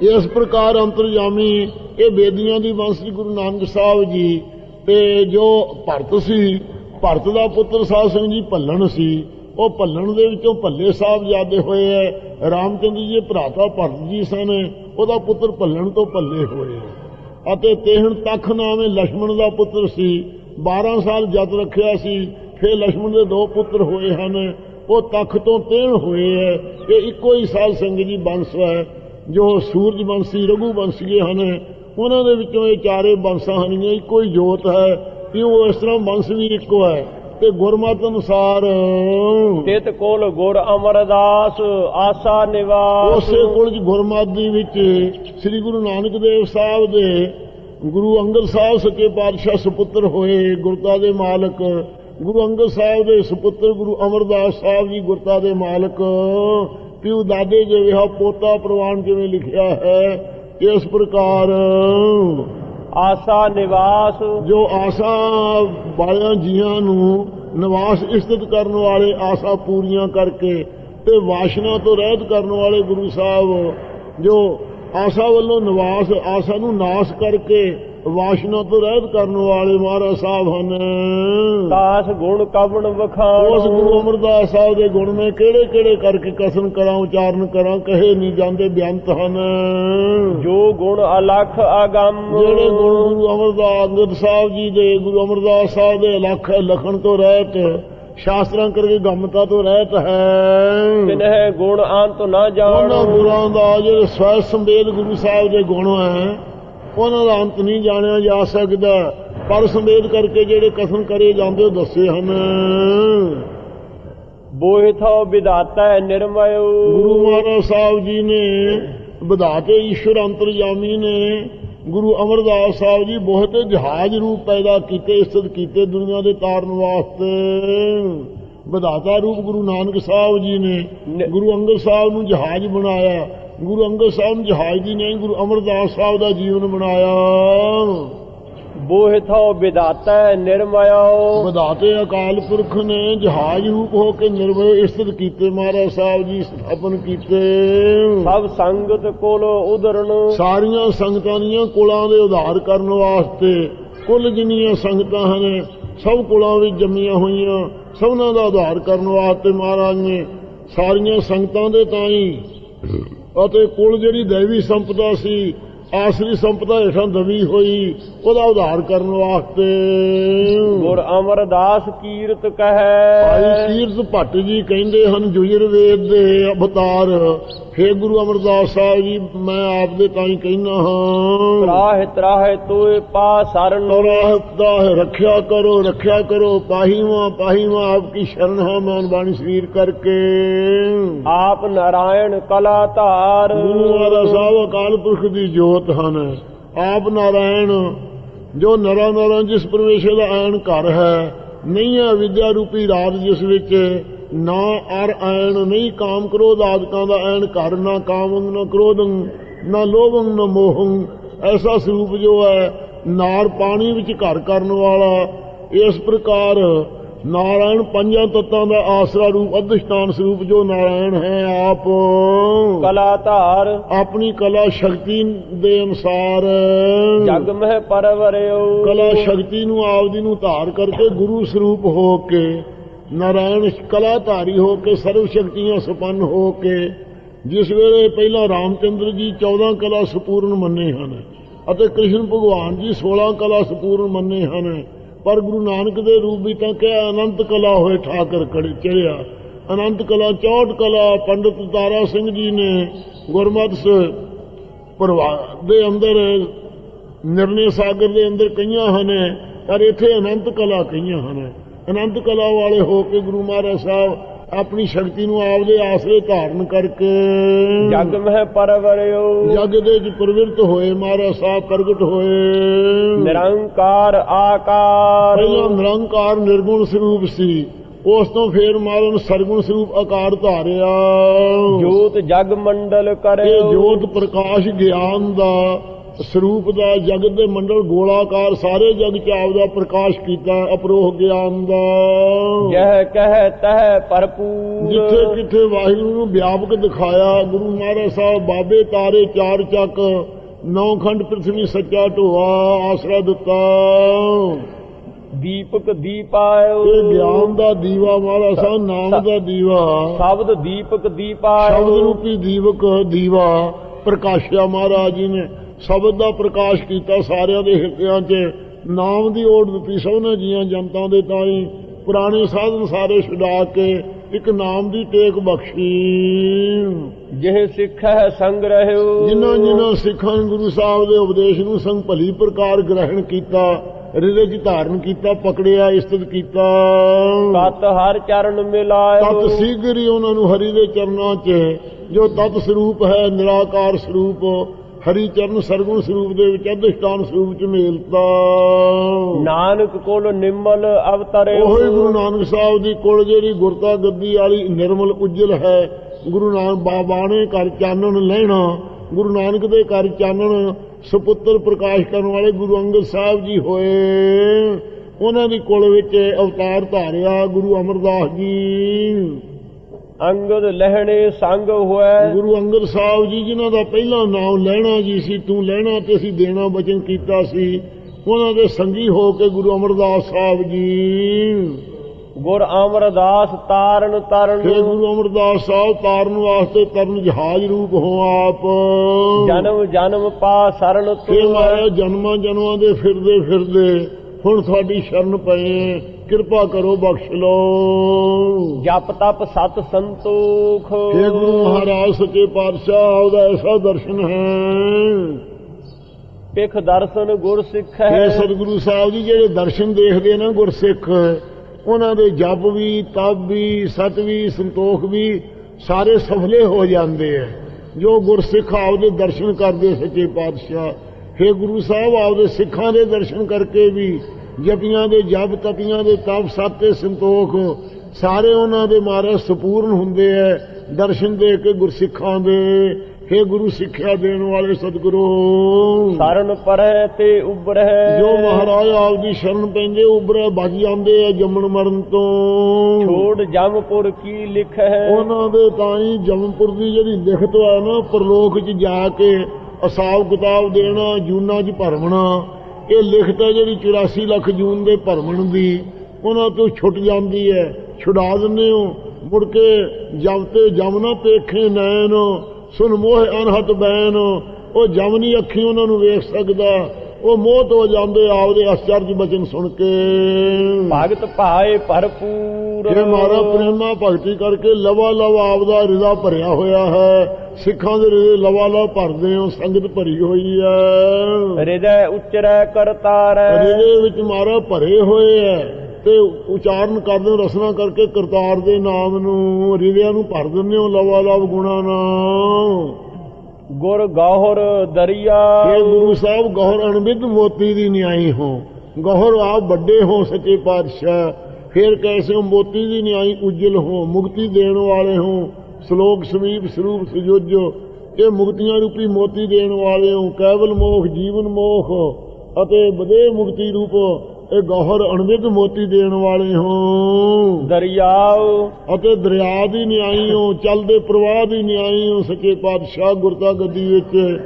[SPEAKER 2] ਇਸ ਪ੍ਰਕਾਰ ਅੰਤਰਜਾਮੀ ਇਹ ਬੇਦੀਆਂ ਦੀ ਵੰਸ਼ ਗੁਰੂ ਨਾਨਕ ਸਾਹਿਬ ਜੀ ਤੇ ਜੋ ਭਰਤ ਸੀ, ਭਰਤ ਦਾ ਪੁੱਤਰ ਸਾਧ ਸਿੰਘ ਜੀ ਭੱਲਣ ਸੀ, ਉਹ ਭੱਲਣ ਦੇ ਵਿੱਚੋਂ ਭੱਲੇ ਸਾਹਿਬ ਜਾਦੇ ਹੋਏ ਐ। ਰਾਮਚੰਦਰ ਜੀ ਭਰਾਤਾ ਭਰਤ ਜੀ ਸਨ, ਉਹਦਾ ਪੁੱਤਰ ਭੱਲਣ ਤੋਂ ਭੱਲੇ ਹੋਏ ਅਤੇ ਤੇਹਣ ਤਖ ਨਾਮੇ ਲక్ష్మణ ਦਾ ਪੁੱਤਰ ਸੀ। 12 ਸਾਲ ਜਦ ਰੱਖਿਆ ਸੀ, ਫਿਰ ਲక్ష్మణ ਦੇ ਦੋ ਪੁੱਤਰ ਹੋਏ ਹਨ। ਉਹ ਤਖ ਤੋਂ ਤੇਹਣ ਹੋਏ ਐ। ਇਹ ਇੱਕੋ ਹੀ ਸਾਲ ਸਿੰਘ ਜੀ ਬੰਸ ਹੈ ਜੋ ਸੂਰਜ ਬੰਸੀ, ਰਘੂ ਬੰਸੀਏ ਹਨ। ਉਹਨਾਂ ਦੇ ਵਿੱਚੋਂ ਇਹ ਚਾਰੇ ਬੰਸਾਂ ਹਨ ਇਹ ਇੱਕੋ ਹੀ ਜੋਤ ਹੈ ਕਿਉਂ ਇਸ ਤਰ੍ਹਾਂ ਬੰਸ ਵੀ ਇੱਕੋ ਹੈ। ਤੇ ਗੁਰਮਤਿ ਅਨੁਸਾਰ
[SPEAKER 1] ਕਿਤ ਕੋਲ ਗੁਰ ਅਮਰਦਾਸ ਆਸਾ ਨਿਵਾਸ।
[SPEAKER 2] ਉਸੇ ਕੋਲ ਜੀ ਗੁਰਮਤਿ ਦੀ ਵਿੱਚ ਸ੍ਰੀ ਗੁਰੂ ਨਾਨਕ ਦੇਵ ਸਾਹਿਬ ਦੇ ਗੁਰੂ ਅੰਗਦ ਸਾਹਿਬ ਸੱਚੇ ਪਾਤਸ਼ਾਹ ਸੁਪੁੱਤਰ ਹੋਏ ਗੁਰਤਾ ਦੇ ਮਾਲਕ। ਗੁਰੂ ਅੰਗਦ ਸਾਹਿਬ ਦੇ ਸੁਪੁੱਤਰ ਗੁਰੂ ਅਮਰਦਾਸ ਸਾਹਿਬ ਜੀ ਗੁਰਤਾ ਦੇ ਮਾਲਕ। ਪਿਉ ਦਾਦੇ ਜਿਹਾ ਪੋਤਾ ਪ੍ਰਵਾਨ ਜਿਵੇਂ ਲਿਖਿਆ ਹੈ ਇਸ ਪ੍ਰਕਾਰ
[SPEAKER 1] ਆਸਾ ਨਿਵਾਸ
[SPEAKER 2] ਜੋ ਆਸਾ ਵਾਲਿਆਂ ਜੀਆਂ ਨੂੰ ਨਿਵਾਸ ਇਸਤਤ ਕਰਨ ਵਾਲੇ ਆਸਾ ਪੂਰੀਆਂ ਕਰਕੇ ਤੇ ਵਾਸ਼ਨਾ ਤੋਂ ਰਹਿਤ ਕਰਨ ਵਾਲੇ ਗੁਰੂ ਸਾਹਿਬ ਜੋ ਆਸਾ ਵੱਲੋਂ ਨਿਵਾਸ ਆਸਾ ਨੂੰ ਨਾਸ਼ ਕਰਕੇ ਵਾਸ਼ਨਾ ਤੋਂ ਰਹਿਤ ਕਰਨ ਵਾਲੇ ਮਹਾਰਾਜ ਸਾਹਿਬ ਹਨ।
[SPEAKER 1] ਦਾਸ ਗੁਣ ਕਵਣ ਵਖਾਣ।
[SPEAKER 2] ਉਸ ਗੁਰੂ ਅਮਰਦਾਸ ਸਾਹਿਬ ਦੇ ਗੁਣ ਮੈਂ ਕਿਹੜੇ ਕਿਹੜੇ ਕਰਕੇ ਕਸਮ ਕਰਾਂ ਉਚਾਰਨ ਕਰਾਂ ਕਹੇ ਨਹੀਂ ਜਾਂਦੇ ਬੇਅੰਤ ਹਨ।
[SPEAKER 1] ਜੋ ਗੁਣ ਅਲਖ ਅਗੰਮ।
[SPEAKER 2] ਜਿਹੜੇ ਗੁਣ ਗੁਰੂ ਅਮਰਦਾਸ ਅੰਗਦ ਸਾਹਿਬ ਜੀ ਦੇ ਗੁਰੂ ਅਮਰਦਾਸ ਸਾਹਿਬ ਦੇ ਲੱਖ ਲਖਣ ਤੋਂ ਰਹਿਤ ਸ਼ਾਸਤਰਾਂ ਕਰਕੇ ਗਮਤਾ ਤੋਂ ਰਹਿਤ ਹੈ।
[SPEAKER 1] ਤਿਨਹਿ ਗੁਣ ਅੰਤ ਨਾ
[SPEAKER 2] ਉਹਨਾਂ
[SPEAKER 1] ਜਾਣੋ
[SPEAKER 2] ਗੁਰਾਂ ਦਾ ਜਿਹੜੇ ਸਵੈ ਸੰਵੇਦ ਗੁਰੂ ਸਾਹਿਬ ਦੇ ਗੁਣ ਹੈ ਉਹਨਾਂ ਦਾ ਅੰਤ ਨਹੀਂ ਜਾਣਿਆ ਜਾ ਸਕਦਾ। ਪਰ ਸੰਵੇਦ ਕਰਕੇ ਜਿਹੜੇ ਕਥਨ ਕਰੇ ਜਾਂਦੇ ਉਹ ਦੱਸੇ ਹਨ।
[SPEAKER 1] ਬੋਹਿਥੋ ਵਿਦਾਤਾ ਨਿਰਮਯੋ
[SPEAKER 2] ਗੁਰੂ ਮਹਾਰਾਜ ਸਾਹਿਬ ਜੀ ਨੇ ਵਿਧਾਤੇ ਈਸ਼ਵਰ ਅੰਤਰਜਾਮੀ ਨੇ ਗੁਰੂ ਅਮਰਦਾਸ ਸਾਹਿਬ ਜੀ ਬਹੁਤ ਜਹਾਜ਼ ਰੂਪ ਪੈਦਾ ਕੀਤੇ ਇਸਤ ਕੀਤੇ ਦੁਨੀਆ ਦੇ ਤਾਰਨ ਵਾਸਤੇ। ਵਿਧਾਤਾ ਰੂਪ ਗੁਰੂ ਨਾਨਕ ਸਾਹਿਬ ਜੀ ਨੇ ਗੁਰੂ ਅੰਗਦ ਸਾਹਿਬ ਨੂੰ ਜਹਾਜ਼ ਬਣਾਇਆ। ਗੁਰੂ ਅੰਗਦ ਸਾਹਿਬ ਜਹਾਜ਼ ਦੀ ਨਹੀਂ ਗੁਰੂ ਅਮਰਦਾਸ ਸਾਹਿਬ ਦਾ ਜੀਵਨ ਬਣਾਇਆ।
[SPEAKER 1] ਬੋਹਿਥੋ ਵਿਦਾਤਾ ਨਿਰਮਯੋ
[SPEAKER 2] ਵਿਧਾਤੇ ਅਕਾਲ ਪੁਰਖ ਨੇ ਜਹਾਜ਼ ਰੂਪ ਹੋ ਕੇ ਨਿਰਭੈ ਇਸਤ ਕੀਤੇ ਮਹਾਰਾਜ ਸਾਹਿਬ ਜੀ ਸਥਾਪਨ ਕੀਤੇ।
[SPEAKER 1] ਸਭ ਸੰਗਤ ਕੋਲ ਉਦਰਨ
[SPEAKER 2] ਸਾਰੀਆਂ ਸੰਗਤਾਂ ਦੀਆਂ ਕੁਲਾਂ ਦੇ ਉਧਾਰ ਕਰਨ ਵਾਸਤੇ ਕੁੱਲ ਜਿੰਨੀਆਂ ਸੰਗਤਾਂ ਹਨ ਸਭ ਕੁਲਾਂ ਵਿੱਚ ਜੰਮੀਆਂ ਹੋਈਆਂ ਸਭਨਾਂ ਦਾ ਉਧਾਰ ਕਰਨ ਵਾਸਤੇ ਮਹਾਰਾਜ ਨੇ ਸਾਰੀਆਂ ਸੰਗਤਾਂ ਦੇ ਤਾਂ ਹੀ ਅਤੇ ਕੁਲ ਜਿਹੜੀ ਦੇਵੀ ਸੰਪਦਾ ਸੀ ਆਸਰੀ ਸੰਪਦਾ ਹੇਠਾਂ ਦਬੀ ਹੋਈ ਉਹਦਾ ਉਧਾਰ ਕਰਨ ਵਾਸਤੇ।
[SPEAKER 1] ਗੁਰ ਅਮਰਦਾਸ ਕੀਰਤ
[SPEAKER 2] ਭਾਈ
[SPEAKER 1] ਕਹੈ
[SPEAKER 2] ਕੀਰਤ ਭੱਟ ਜੀ ਕਹਿੰਦੇ ਹਨ ਜੁਜਰਵੇਦ ਦੇ ਅਵਤਾਰ। ਫੇ ਗੁਰੂ ਅਮਰਦਾਸ ਸਾਹਿਬ ਜੀ ਮੈਂ ਆਪ ਦੇ ਤਾਂ ਹੀ। ਕਹਿਣਾ ਹਾਂ
[SPEAKER 1] ਤਰਾਹ ਤਰਾਹ ਤੋਏ ਪਾ ਸਰਨ।
[SPEAKER 2] ਤੋਰਾਹ ਦਾ ਰੱਖਿਆ ਕਰੋ ਰੱਖਿਆ ਕਰੋ। ਪਾਹੀਵਾ ਪਾਹੀਵਾ ਆਪ ਕੀ ਸ਼ਰਨ ਹੈ ਮਾਨ ਬਾਣੀ ਸਰੀਰ ਕਰਕੇ।
[SPEAKER 1] ਆਪ ਨਾਰਾਇਣ ਕਲਾ ਧਾਰ
[SPEAKER 2] ਗੁਰੂ ਮਹਾਰਾਜ ਸਾਹਿਬ ਅਕਾਲ ਪੁਰਖ ਦੀ ਜੋਤ ਹਨ। ਆਪ ਨਾਰਾਇਣ ਜੋ ਨਰਾਂ ਨਰਾਂ ਜਿਸ ਪਰਮੇਸ਼ਰ ਦਾ ਆਇਣ ਘਰ ਹੈ ਨਹੀਂ ਹੈ ਵਿਦਿਆ ਰੂਪੀ ਰਾਤ ਜਿਸ ਵਿੱਚ ਨਾ ਅਰ ਆਇਣ ਨਹੀਂ ਕਾਮ ਕ੍ਰੋਧ ਆਦਿਕਾਂ ਦਾ ਆਇਣ ਘਰ, ਨਾ ਕਾਮੰ ਨਾ ਕ੍ਰੋਧੰ, ਨਾ ਲੋਭੰ, ਨਾ ਮੋਹੰ, ਐਸਾ ਸਰੂਪ ਜੋ ਹੈ ਨਾਰ ਪਾਣੀ ਵਿੱਚ ਘਰ ਕਰਨ ਵਾਲਾ, ਇਸ ਪ੍ਰਕਾਰ ਨਾਰਾਇਣ ਪੰਜਾਂ ਤੱਤਾਂ ਦਾ ਆਸਰਾ ਰੂਪ ਅਧਿਸ਼ਠਾਨ ਸਰੂਪ ਜੋ ਨਾਰਾਇਣ ਹੈ ਆਪ।
[SPEAKER 1] ਕਲਾ ਧਾਰ
[SPEAKER 2] ਆਪਣੀ ਕਲਾ ਸ਼ਕਤੀ ਦੇ ਅਨੁਸਾਰ।
[SPEAKER 1] ਜਗ ਮਹਿ ਪਰਵਰਿਓ।
[SPEAKER 2] ਕਲਾ ਸ਼ਕਤੀ ਨੂੰ ਆਪਦੀ ਨੂੰ ਧਾਰ ਕਰਕੇ ਗੁਰੂ ਸਰੂਪ ਹੋ ਕੇ ਨਾਰਾਇਣ ਕਲਾ ਧਾਰੀ ਹੋ ਕੇ ਸਰਵ ਸ਼ਕਤੀਆਂ ਸੰਪੰਨ ਹੋ ਕੇ ਜਿਸ ਵੇਲੇ ਪਹਿਲਾਂ ਰਾਮਚੰਦਰ ਜੀ 14 ਕਲਾ ਸੰਪੂਰਨ ਮੰਨੇ ਹਨ ਅਤੇ ਕ੍ਰਿਸ਼ਨ ਭਗਵਾਨ ਜੀ 16 ਕਲਾ ਸੰਪੂਰਨ ਮੰਨੇ ਹਨ। ਪਰ ਗੁਰੂ ਨਾਨਕ ਦੇ ਰੂਪ ਵਿੱਚ ਤਾਂ ਕਿਹਾ ਅਨੰਤ ਕਲਾ ਹੋਏ ਠਾਕਰ ਕੜੇ ਚੜਿਆ। ਅਨੰਤ ਕਲਾ 64 ਕਲਾ, ਪੰਡਿਤ ਤਾਰਾ ਸਿੰਘ ਜੀ ਨੇ ਗੁਰਮਤਿ ਸ ਪਰਿਵਾਰ ਦੇ ਅੰਦਰ, ਨਿਰਣੇ ਸਾਗਰ ਦੇ ਅੰਦਰ ਕਈਆਂ ਹਨ, ਪਰ ਇੱਥੇ ਅਨੰਤ ਕਲਾ ਕਈਆਂ ਹਨ। ਅਨੰਤ ਕਲਾ ਵਾਲੇ ਹੋ ਕੇ ਗੁਰੂ ਮਹਾਰਾਜ ਸਾਹਿਬ ਆਪਣੀ ਸ਼ਕਤੀ ਨੂੰ ਆਪਦੇ ਆਸਰੇ ਧਾਰਨ ਕਰਕੇ।
[SPEAKER 1] ਜਗ ਮਹਿ ਪਰਵਰਿਓ।
[SPEAKER 2] ਜਗ ਦੇ ਵਿੱਚ ਪ੍ਰਵਿਰਤ ਹੋਏ ਮਹਾਰਾਜ ਸਾਹਿਬ ਪ੍ਰਗਟ ਹੋਏ।
[SPEAKER 1] ਨਿਰੰਕਾਰ ਆਕਾਰ।
[SPEAKER 2] ਪਹਿਲਾਂ ਨਿਰੰਕਾਰ ਨਿਰਗੁਣ ਸਰੂਪ ਸੀ ਉਸ ਤੋਂ ਫੇਰ ਮਹਾਰਾਜ ਨੇ ਸਰਗੁਣ ਸਰੂਪ ਆਕਾਰ ਧਾਰਿਆ।
[SPEAKER 1] ਜੋਤ ਜਗ ਮੰਡਲ
[SPEAKER 2] ਇਹ
[SPEAKER 1] ਕਰਿਓ।
[SPEAKER 2] ਜੋਤ ਪ੍ਰਕਾਸ਼ ਗਿਆਨ ਦਾ ਸਰੂਪ ਦਾ ਜਗਤ ਦੇ ਮੰਡਲ ਗੋਲਾਕਾਰ ਸਾਰੇ ਜਗ ਚ ਆਪਦਾ ਪ੍ਰਕਾਸ਼ ਕੀਤਾ ਅਪਰੋਹ ਗਿਆਨ ਦਾ।
[SPEAKER 1] ਜਹ ਕਹਿ ਤਹ ਭਰਪੂਰ।
[SPEAKER 2] ਜਿੱਥੇ ਕਿੱਥੇ ਵਾਹਿਗੁਰੂ ਨੂੰ ਵਿਆਪਕ ਦਿਖਾਇਆ ਗੁਰੂ ਮਹਾਰਾਜ ਸਾਹਿਬ ਬਾਬੇ ਤਾਰੇ ਚਾਰ ਚੱਕ ਨੌ ਖੰਡ ਪ੍ਰਥਵੀ ਸੱਚਾ ਢੋਆ ਆਸਰਾ ਦਿੱਤਾ।
[SPEAKER 1] ਦੀਪਕ ਦੀਪਾਇਓ।
[SPEAKER 2] ਇਹ ਗਿਆਨ ਦਾ ਦੀਵਾ ਮਹਾਰਾਜ ਸਾਹਿਬ ਨਾਮ ਦਾ ਦੀਵਾ।
[SPEAKER 1] ਸ਼ਬਦ ਦੀਪਕ ਦੀਪਾਇਓ।
[SPEAKER 2] ਸ਼ਬਦ ਰੂਪੀ ਦੀਵਕ ਦੀਵਾ ਪ੍ਰਕਾਸ਼ਿਆ ਮਹਾਰਾਜ ਜੀ ਨੇ। ਸ਼ਬਦ ਦਾ ਪ੍ਰਕਾਸ਼ ਕੀਤਾ ਸਾਰਿਆਂ ਦੇ ਹਿਰਦਿਆਂ 'ਚ ਨਾਮ ਦੀ ਓਟ ਦਿੱਤੀ ਸਭਨਾਂ ਜੀਆਂ ਜਨਤਾ ਦੇ ਤਾਈ ਪੁਰਾਣੇ ਸਾਧਨ ਸਾਰੇ ਛੁਡਾ ਕੇ ਇੱਕ ਨਾਮ ਦੀ ਟੇਕ ਬਖਸ਼ੀ।
[SPEAKER 1] ਜਿਹ ਸਿੱਖ ਹੈ ਸੰਗ ਰਹਿਓ
[SPEAKER 2] ਜਿਨ੍ਹਾਂ ਜਿਨ੍ਹਾਂ ਸਿੱਖਾਂ ਗੁਰੂ ਸਾਹਿਬ ਦੇ ਉਪਦੇਸ਼ ਨੂੰ ਸੰਗ ਭਲੀ ਪ੍ਰਕਾਰ ਗ੍ਰਹਿਣ ਕੀਤਾ ਹਿਰਦੇ 'ਚ ਧਾਰਨ ਕੀਤਾ ਪਕੜਿਆ ਇਸਤਤ ਕੀਤਾ।
[SPEAKER 1] ਤਤ ਹਰ ਚਰਨ ਮਿਲਾਇਓ।
[SPEAKER 2] ਤਤ ਸੀਗਰ ਉਹਨਾਂ ਨੂੰ ਹਰੀ ਦੇ ਚਰਨਾਂ 'ਚ ਜੋ ਤਤ ਸਰੂਪ ਹੈ ਨਿਰਾਕਾਰ ਸਰੂਪ ਹਰੀ ਚਰਨ ਸਰਗੁਣ ਸਰੂਪ ਦੇ ਵਿੱਚ ਅਧਿਸ਼ਟਾਨ ਸਰੂਪ 'ਚ ਮੇਲਤਾ।
[SPEAKER 1] ਨਾਨਕ ਕੋਲ ਨਿਮਲ ਅਵਤਰਿਓ
[SPEAKER 2] ਉਹੀ ਗੁਰੂ ਨਾਨਕ ਸਾਹਿਬ ਦੀ ਕੁਲ ਜਿਹੜੀ ਗੁਰਤਾ ਗੱਦੀ ਵਾਲੀ ਨਿਰਮਲ ਉਜਲ ਹੈ ਗੁਰੂ ਨਾਨਕ ਬਾਬਾ ਨੇ ਘਰ ਚਾਨਣ ਲੈਣਾ। ਗੁਰੂ ਨਾਨਕ ਦੇ ਘਰ ਚਾਨਣ ਸੁਪੁੱਤਰ ਪ੍ਰਕਾਸ਼ ਕਰਨ ਵਾਲੇ ਗੁਰੂ ਅੰਗਦ ਸਾਹਿਬ ਜੀ ਹੋਏ। ਉਹਨਾਂ ਦੀ ਕੁਲ ਵਿੱਚ ਅਵਤਾਰ ਧਾਰਿਆ ਗੁਰੂ ਅਮਰਦਾਸ ਜੀ।
[SPEAKER 1] ਅੰਗਦ ਲਹਿਣੇ ਸੰਗ ਹੋਇ
[SPEAKER 2] ਗੁਰੂ ਅੰਗਦ ਸਾਹਿਬ ਜੀ ਜਿਨ੍ਹਾਂ ਦਾ ਪਹਿਲਾ ਨਾਮ ਲੈਣਾ ਜੀ ਸੀ ਤੂੰ ਲੈਣਾ ਤੇ ਅਸੀਂ ਦੇਣਾ ਬਚਨ ਕੀਤਾ ਸੀ ਉਹਨਾਂ ਦੇ ਸੰਗੀ ਹੋ ਕੇ ਗੁਰੂ ਅਮਰਦਾਸ ਸਾਹਿਬ ਜੀ।
[SPEAKER 1] ਗੁਰ ਅਮਰਦਾਸ ਤਾਰਨ ਤਰਨ।
[SPEAKER 2] ਫਿਰ ਗੁਰੂ ਅਮਰਦਾਸ ਸਾਹਿਬ ਤਾਰਨ ਵਾਸਤੇ ਤਰਨ ਜਹਾਜ਼ ਰੂਪ ਹੋ ਆਪ।
[SPEAKER 1] ਜਨਮ ਜਨਮ ਪਾ
[SPEAKER 2] ਫਿਰ
[SPEAKER 1] ਤੂੰ
[SPEAKER 2] ਮਾਇਆ ਜਨਮਾਂ ਜਨਮਾਂ ਦੇ ਫਿਰਦੇ ਫਿਰਦੇ। ਹੁਣ ਤੁਹਾਡੀ ਸ਼ਰਨ ਪਏ ਕਿਰਪਾ ਕਰੋ ਬਖਸ਼ ਲਓ।
[SPEAKER 1] ਜਪ ਤਪ ਸਤ ਸੰਤੋਖ।
[SPEAKER 2] हे ਗੁਰੂ ਮਹਾਰਾਜ ਸੱਚੇ ਪਾਤਸ਼ਾਹ ਦਾ ਐਸਾ ਦਰਸ਼ਨ ਹੈ।
[SPEAKER 1] ਪਿਖ ਦਰਸ਼ਨ ਗੁਰ ਸਿੱਖ
[SPEAKER 2] ਇਹ
[SPEAKER 1] ਹੈ
[SPEAKER 2] ਸਤਿਗੁਰੂ ਸਾਹਿਬ ਜੀ ਜਿਹੜੇ ਦਰਸ਼ਨ ਦੇਖਦੇ ਨਾ ਗੁਰਸਿੱਖ ਉਹਨਾਂ ਦੇ ਜਪ ਵੀ ਤਪ ਵੀ ਸਤ ਵੀ ਸੰਤੋਖ ਵੀ ਸਾਰੇ ਸਫਲੇ ਹੋ ਜਾਂਦੇ ਆ। ਜੋ ਗੁਰਸਿੱਖ ਆਪਦੇ ਦਰਸ਼ਨ ਕਰਦੇ ਸੱਚੇ ਪਾਤਸ਼ਾਹ हे ਗੁਰੂ ਸਾਹਿਬ ਆਪਦੇ ਸਿੱਖਾਂ ਦੇ ਦਰਸ਼ਨ ਕਰਕੇ ਵੀ ਜਪੀਆਂ ਦੇ ਜਪ ਤਪੀਆਂ ਦੇ ਤਪ ਸਤ ਸੰਤੋਖ ਸਾਰੇ ਉਹਨਾਂ ਦੇ ਮਾਰੇ ਸੰਪੂਰਨ ਹੁੰਦੇ ਐ ਦਰਸ਼ਨ ਦੇ ਕੇ ਗੁਰਸਿੱਖਾਂ ਦੇ। हे ਗੁਰੂ ਸਿੱਖਿਆ ਦੇਣ ਵਾਲੇ ਸਤਿਗੁਰੂ।
[SPEAKER 1] ਸਰਨ ਪਰੈ ਤੇ ਉਬਰੈ
[SPEAKER 2] ਜੋ ਮਹਾਰਾਜ ਆਪਦੀ ਸ਼ਰਨ ਪੈਂਦੇ ਉਬਰੇ ਵੱਜ ਜਾਂਦੇ ਆ ਜੰਮਣ ਮਰਨ ਤੋਂ।
[SPEAKER 1] ਛੋੜ ਜਮਪੁਰ ਕੀ ਲਿਖ? ਹੈ
[SPEAKER 2] ਉਹਨਾਂ ਦੇ ਤਾਂ ਹੀ ਜਮਪੁਰ ਦੀ ਜਿਹੜੀ ਲਿਖਤ ਹੈ ਨਾ ਪ੍ਰਲੋਕ 'ਚ ਜਾ ਕੇ ਹਿਸਾਬ ਕਿਤਾਬ ਦੇਣਾ, ਜੂਨਾਂ 'ਚ ਭਰਮਣਾ, ਇਹ ਲਿਖਤ ਹੈ ਜਿਹੜੀ 84 ਲੱਖ ਜੂਨ ਦੇ ਭਰਮਣ ਦੀ, ਉਹਨਾਂ ਤੋਂ ਛੁੱਟ ਜਾਂਦੀ ਹੈ, ਛੁਡਾ ਦਿੰਦੇ ਹੋ। ਮੁੜ ਕੇ ਜਬ ਤੇ ਜਮ ਪੇਖੇ ਨੈਣ ਸੁਨ ਮੋਹ ਅਨਹਤ ਬੈਨ ਉਹ ਜਮਨੀ ਅੱਖੀ ਉਹਨਾਂ ਨੂੰ ਵੇਖ ਸਕਦਾ। ਉਹ ਮੋਹਤ ਹੋ ਜਾਂਦੇ ਆਪਦੇ ਅਸਚਰਜ ਬਚਨ ਸੁਣ ਕੇ।
[SPEAKER 1] ਭਗਤ ਭਾਏ ਭਰਪੂਰ।
[SPEAKER 2] ਜੇ ਮਾਰਾ ਪ੍ਰੇਮਾ ਭਗਤੀ ਕਰਕੇ ਲਵਾ ਲਵਾ ਆਪਦਾ ਹਿਰਦਾ ਭਰਿਆ ਹੋਇਆ ਹੈ ਸਿੱਖਾਂ ਦੇ ਹਿਰਦੇ ਲਵਾ ਲਵਾ ਭਰਦੇ ਹੋ ਸੰਗਤ ਭਰੀ ਹੋਈ ਹੈ।
[SPEAKER 1] ਹਿਰਦੈ ਉਚਰੈ ਕਰਤਾਰੈ
[SPEAKER 2] ਹਿਰਦੇ ਵਿੱਚ ਮਾਰਾ ਭਰੇ ਹੋਏ ਹੈ ਤੇ ਉਚਾਰਨ ਕਰਦੇ ਰਸਨਾ ਕਰਕੇ ਕਰਤਾਰ ਦੇ ਨਾਮ ਨੂੰ ਹਿਰਦਿਆਂ ਨੂੰ ਭਰ ਦਿੰਦੇ ਹੋ ਲਵਾ ਲਵ ਗੁਣਾ ਨਾਲ।
[SPEAKER 1] ਗੁਰ ਗੌਹਰ ਦਰਿਆ।
[SPEAKER 2] ਇਹ ਗੁਰੂ ਸਾਹਿਬ ਗੌਰ ਅਣਵਿਧ ਮੋਤੀ ਦੀ ਨਿਆਈ ਹੋ। ਗੌਰ ਆਪ ਵੱਡੇ ਹੋ, ਸੱਚੇ ਪਾਤਸ਼ਾਹ। ਫਿਰ ਕੈਸੇ ਹੋ ਮੋਤੀ ਦੀ ਨਿਆਈ ਉਜਲ ਹੋ, ਮੁਕਤੀ ਦੇਣ ਵਾਲੇ ਹੋ। ਸ਼ਲੋਕ ਸਮੀਪ ਸਰੂਪ ਸੁਜੋਜ, ਇਹ ਮੁਕਤੀਆਂ ਰੂਪੀ ਮੋਤੀ ਦੇਣ ਵਾਲੇ ਹੋ। ਕੇਵਲ ਮੋਖ, ਜੀਵਨ ਮੋਖ ਅਤੇ ਬਦੇ ਮੁਕਤੀ ਰੂਪ ਇਹ ਗੌਹਰ ਅਣਵਿਧ ਮੋਤੀ ਦੇਣ ਵਾਲੇ ਹੋ।
[SPEAKER 1] ਦਰਿਆਉ
[SPEAKER 2] ਅਤੇ ਦਰਿਆ ਦੀ ਨਿਆਈ ਹੋ ਚੱਲਦੇ ਪ੍ਰਵਾਹ ਦੀ ਨਿਆਈ ਹੋ ਸੱਚੇ ਪਾਤਸ਼ਾਹ ਗੁਰਤਾ ਗੱਦੀ ਵਿੱਚ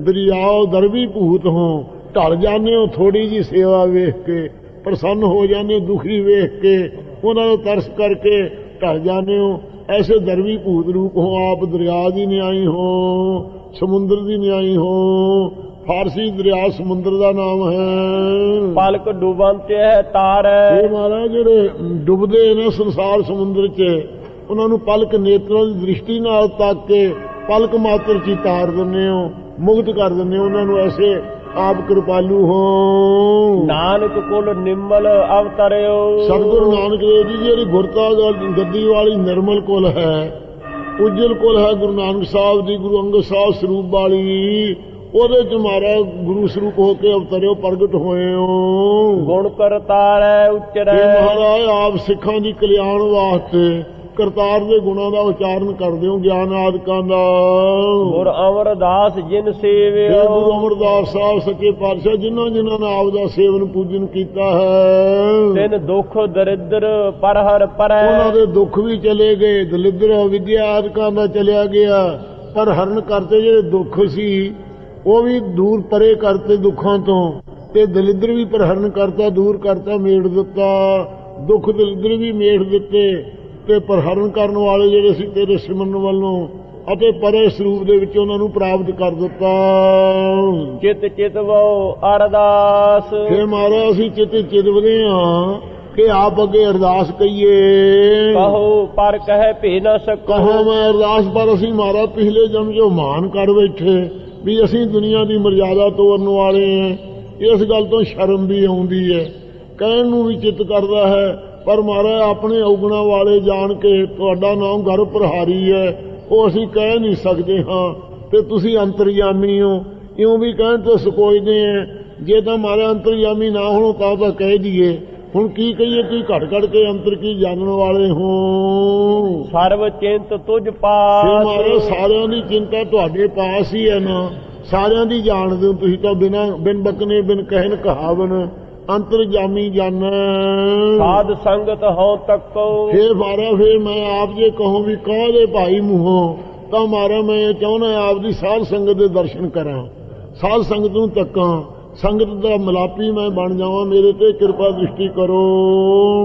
[SPEAKER 2] ਦਰਿਆਓ ਦਰਵੀ ਭੂਤ ਹੋ। ਢਲ ਜਾਂਦੇ ਹੋ ਥੋੜੀ ਜੀ ਸੇਵਾ ਵੇਖ ਕੇ ਪ੍ਰਸੰਨ ਹੋ ਜਾਂਦੇ ਹੋ ਦੁਖੀ ਵੇਖ ਕੇ ਉਹਨਾਂ ਦਾ ਤਰਸ ਕਰਕੇ ਢਲ ਜਾਂਦੇ ਹੋ। ਐਸੇ ਦਰਵੀ ਭੂਤ ਰੂਪ ਹੋ ਆਪ ਦਰਿਆ ਦੀ ਨਿਆਈ ਹੋ ਸਮੁੰਦਰ ਦੀ ਨਿਆਈ ਹੋ ਫਾਰਸੀ ਦਰਿਆ ਸਮੁੰਦਰ ਦਾ ਨਾਮ ਹੈ।
[SPEAKER 1] ਪਲਕ ਡੁਬੰਤ ਹੈ ਤਾਰੈ
[SPEAKER 2] ਇਹ ਮਹਾਰਾਜ ਜਿਹੜੇ ਡੁੱਬਦੇ ਨੇ ਸੰਸਾਰ ਸਮੁੰਦਰ 'ਚ ਉਹਨਾਂ ਨੂੰ ਪਲਕ ਨੇਤਰਾਂ ਦੀ ਦ੍ਰਿਸ਼ਟੀ ਨਾਲ ਤੱਕ ਕੇ ਪਲਕ ਮਾਤਰ 'ਚ ਤਾਰ ਦਿੰਦੇ ਹੋ ਮੁਕਤ ਕਰ ਦਿੰਦੇ ਹੋ ਉਹਨਾਂ ਨੂੰ ਐਸੇ ਆਪ ਕਿਰਪਾਲੂ ਹੋ।
[SPEAKER 1] ਨਾਨਕ ਕੁਲ ਨਿੰਮਲ ਅਵਤਰਿਓ।
[SPEAKER 2] ਸਤਿਗੁਰੂ ਨਾਨਕ ਦੇਵ ਜੀ ਜਿਹੜੀ ਗੁਰਤਾ ਗੱਦੀ ਵਾਲੀ ਨਿਰਮਲ ਕੁਲ ਹੈ ਉਜਲ ਕੁਲ ਹੈ ਗੁਰੂ ਨਾਨਕ ਸਾਹਿਬ ਦੀ ਗੁਰੂ ਅੰਗਦ ਸਾਹਿਬ ਸਰੂਪ ਵਾਲੀ। ਉਹਦੇ ਚ ਮਾਰਾ ਗੁਰੂ ਸਰੂਪ ਹੋ ਕੇ ਅਵਤਰਿਓ ਪ੍ਰਗਟ ਹੋਏ ਹੋ।
[SPEAKER 1] ਗੁਣ ਕਰਤਾਰੈ
[SPEAKER 2] ਇਹ
[SPEAKER 1] ਉਚਰੈ
[SPEAKER 2] ਮਹਾਰਾਜ ਆਪ ਸਿੱਖਾਂ ਦੀ ਕਲਿਆਣ ਵਾਸਤੇ ਕਰਤਾਰ ਦੇ ਗੁਣਾਂ ਦਾ ਉਚਾਰਨ ਕਰਦੇ ਹੋ ਗਿਆਨ ਆਦਿਕਾਂ ਦਾ।
[SPEAKER 1] ਗੁਰ ਅਮਰਦਾਸ ਜਿਨ ਸੇਵਿਓ।
[SPEAKER 2] ਗੁਰੂ ਅਮਰਦਾਸ ਸਾਹਿਬ ਸੱਚੇ ਪਾਤਸ਼ਾਹ ਜਿਨ੍ਹਾਂ ਜਿਨ੍ਹਾਂ ਨੇ ਆਪ ਦਾ ਸੇਵਨ ਪੂਜਨ ਕੀਤਾ ਹੈ।
[SPEAKER 1] ਤਿਨ ਦੁਖ ਦਰਿਦਰ ਪਰ ਹਰ ਪਰੈ।
[SPEAKER 2] ਉਹਨਾਂ ਦੇ ਦੁੱਖ ਵੀ ਚਲੇ ਗਏ ਦਲਿੱਦਰ ਵਿਦਿਆ ਆਦਿਕਾਂ ਦਾ ਚਲਿਆ ਗਿਆ। ਪਰ ਹਰਨ ਕਰਤੇ ਜਿਹੜੇ ਦੁੱਖ ਸੀ ਉਹ ਵੀ ਦੂਰ ਪਰੇ ਕਰਤੇ ਦੁੱਖਾਂ ਤੋਂ ਤੇ ਦਲਿੱਦਰ ਵੀ ਪਰਹਰਨ ਕਰਤਾ ਦੂਰ ਕਰਤਾ ਮੇੜ ਦਿੱਤਾ। ਦੁੱਖ ਦਲਿੱਦਰ ਵੀ ਮੇੜ ਦਿੱਤੇ ਤੇ ਪਰਹਰਨ ਕਰਨ ਵਾਲੇ ਜਿਹੜੇ ਸੀ ਤੇਰੇ ਸਿਮਰਨ ਵੱਲੋਂ ਅਤੇ ਪਰੇ ਸਰੂਪ ਦੇ ਵਿੱਚ ਉਹਨਾਂ ਨੂੰ ਪ੍ਰਾਪਤ ਕਰ ਦਿੱਤਾ।
[SPEAKER 1] ਚਿਤ ਚਿਤ ਵੋ ਅਰਦਾਸ।
[SPEAKER 2] ਫੇ ਮਾਰਾ ਅਸੀਂ ਚਿੱਤ ਚਿਤਵਦੇ ਹਾਂ ਕਿ ਆਪ ਅੱਗੇ ਅਰਦਾਸ ਕਹੀਏ।
[SPEAKER 1] ਕਹੋ ਪਰ ਕਹਿ ਭੇ ਨ ਸਕੋ।
[SPEAKER 2] ਕਹਾਂ ਮੈਂ ਅਰਦਾਸ ਪਰ ਅਸੀਂ ਮਾਰਾ ਪਿਛਲੇ ਜਨਮ ਜੋ ਮਾਨ ਕਰ ਬੈਠੇ ਵੀ ਅਸੀਂ ਦੁਨੀਆ ਦੀ ਮਰਜ਼ਾਦਾ ਤੋੜਨ ਵਾਲੇ ਹਾਂ। ਇਸ ਗੱਲ ਤੋਂ ਸ਼ਰਮ ਵੀ ਆਉਂਦੀ ਹੈ। ਕਹਿਣ ਨੂੰ ਵੀ ਚਿੱਤ ਕਰਦਾ ਹੈ, ਪਰ ਮਹਾਰਾਜ ਆਪਣੇ ਔਗਣਾ ਵਾਲੇ ਜਾਣ ਕੇ ਤੁਹਾਡਾ ਨਾਮ ਘਰ ਪ੍ਰਹਾਰੀ ਹੈ। ਉਹ ਅਸੀਂ ਕਹਿ ਨਹੀਂ ਸਕਦੇ ਹਾਂ ਤੇ ਤੁਸੀਂ ਅੰਤਰਯਾਮੀ ਹੋ। ਇਉਂ ਵੀ ਕਹਿਣ ਤੋਂ ਸਕੋਜਦੇ ਆ ਜੇ ਤਾਂ ਮਹਾਰਾਜ ਅੰਤਰਯਾਮੀ ਨਾ ਹੋਣ ਤਾਂ ਤਾਂ ਕਹਿ ਦਈਏ। ਹੁਣ ਕੀ ਕਹੀਏ ਤੁਸੀਂ ਘਟ ਘਟ ਕੇ ਅੰਤਰ ਕੀ ਜਾਣਨ ਵਾਲੇ ਹੋ?
[SPEAKER 1] ਸਰਵ ਚਿੰਤ ਤੁਝ ਪਾਸ।
[SPEAKER 2] ਸਾਰਿਆਂ ਦੀ ਚਿੰਤਾ ਤੁਹਾਡੇ ਪਾਸ ਹੀ ਹੈ ਨਾ। ਸਾਰਿਆਂ ਦੀ ਜਾਣਦੇ ਹੋ ਤੁਸੀਂ ਤਾਂ ਬਿਨਾ ਬਿਨ ਬਕਨੇ ਬਿਨ ਕਹਿਨ ਕਹਾਵਨ ਅੰਤਰ ਜਾਮੀ ਜਾਣੈ।
[SPEAKER 1] ਸਾਧ ਸੰਗਤ ਹਉ ਤੱਕੋ
[SPEAKER 2] ਫੇਰ ਮਾਰਾ ਫੇਰ ਮੈਂ ਆਪ ਜੇ ਕਹੂੰ ਵੀ ਕਾਹਦੇ ਭਾਈ ਮੂੰਹੋਂ ਤਾਂ ਮਾਰਾ ਮੈਂ ਇਹ ਚਾਹੁੰਦਾ ਆਪ ਦੀ ਸਾਧ ਸੰਗਤ ਦੇ ਦਰਸ਼ਨ ਕਰਾਂ ਸਾਧ ਸੰਗਤ ਨੂੰ ਤੱਕਾਂ। ਸੰਗਤ ਦਾ ਮਲਾਪੀ ਮੈਂ ਬਣ ਜਾਵਾਂ ਮੇਰੇ ਤੇ ਕਿਰਪਾ ਦ੍ਰਿਸ਼ਟੀ ਕਰੋ।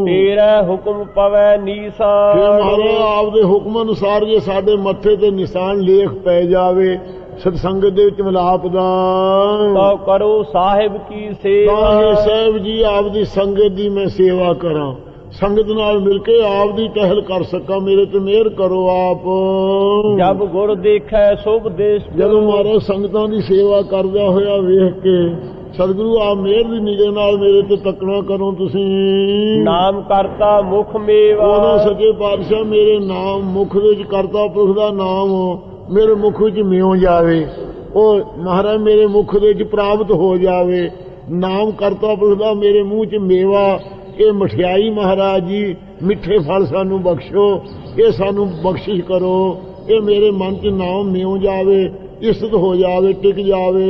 [SPEAKER 1] ਤੇਰਾ ਹੁਕਮ ਪਵੈ ਨੀਸਾਨ।
[SPEAKER 2] ਮਹਾਰਾਜ ਆਪਦੇ ਹੁਕਮ ਅਨੁਸਾਰ ਜੇ ਸਾਡੇ ਮੱਥੇ ਤੇ ਨਿਸ਼ਾਨ ਲੇਖ ਪੈ ਜਾਵੇ ਸਤਸੰਗਤ ਦੇ ਵਿੱਚ ਮਿਲਾਪ ਦਾ।
[SPEAKER 1] ਤੋ ਕਰੋ ਸਾਹਿਬ ਕੀ
[SPEAKER 2] ਤਾਂ
[SPEAKER 1] ਸੇਵਾ
[SPEAKER 2] ਇਹ ਸਾਹਿਬ ਜੀ ਆਪਦੀ ਸੰਗਤ ਦੀ ਮੈਂ ਸੇਵਾ ਕਰਾਂ। ਸੰਗਤ ਨਾਲ ਮਿਲ ਕੇ ਆਪ ਦੀ ਟਹਿਲ ਕਰ ਸਕਾਂ ਮੇਰੇ ਤੇ ਮਿਹਰ ਕਰੋ ਆਪ।
[SPEAKER 1] ਜਬ ਗੁਰ ਦੇਖੈ ਸੁਭ ਦੇਸ਼
[SPEAKER 2] ਜਦੋਂ ਮਹਾਰਾਜ ਸੰਗਤਾਂ ਦੀ ਸੇਵਾ ਕਰਦਾ ਹੋਇਆ ਵੇਖ ਕੇ ਸਤਿਗੁਰੂ ਆਪ ਮਿਹਰ ਦੀ ਨਿਗਾਹ ਨਾਲ ਮੇਰੇ ਤੇ ਤੱਕਣਾ ਕਰੋ ਤੁਸੀਂ।
[SPEAKER 1] ਨਾਮ ਕਰਤਾ ਮੁਖ ਮੇਵਾ।
[SPEAKER 2] ਉਹਨਾਂ ਸੱਚੇ ਪਾਤਸ਼ਾਹ ਮੇਰੇ ਨਾਮ ਮੁਖ ਵਿੱਚ ਕਰਤਾ ਪੁਰਖ ਦਾ ਨਾਮ ਮੇਰੇ ਮੁਖ ਵਿੱਚ ਮਿਉ ਜਾਵੇ। ਉਹ ਮਹਾਰਾਜ ਮੇਰੇ ਮੁਖ ਦੇ ਵਿੱਚ ਪ੍ਰਾਪਤ ਹੋ ਜਾਵੇ। ਨਾਮ ਕਰਤਾ ਪੁਰਖ ਦਾ ਮੇਰੇ ਮੂੰਹ 'ਚ ਮੇਵਾ। ਇਹ ਮਠਿਆਈ ਮਹਾਰਾਜ ਜੀ ਮਿੱਠੇ ਫਲ ਸਾਨੂੰ ਬਖਸ਼ੋ ਇਹ ਸਾਨੂੰ ਬਖਸ਼ਿਸ਼ ਕਰੋ। ਇਹ ਮੇਰੇ ਮਨ 'ਚ ਨਾਮ ਮਿਉ ਜਾਵੇ। ਇਸਤ ਹੋ ਜਾਵੇ ਟਿਕ ਜਾਵੇ।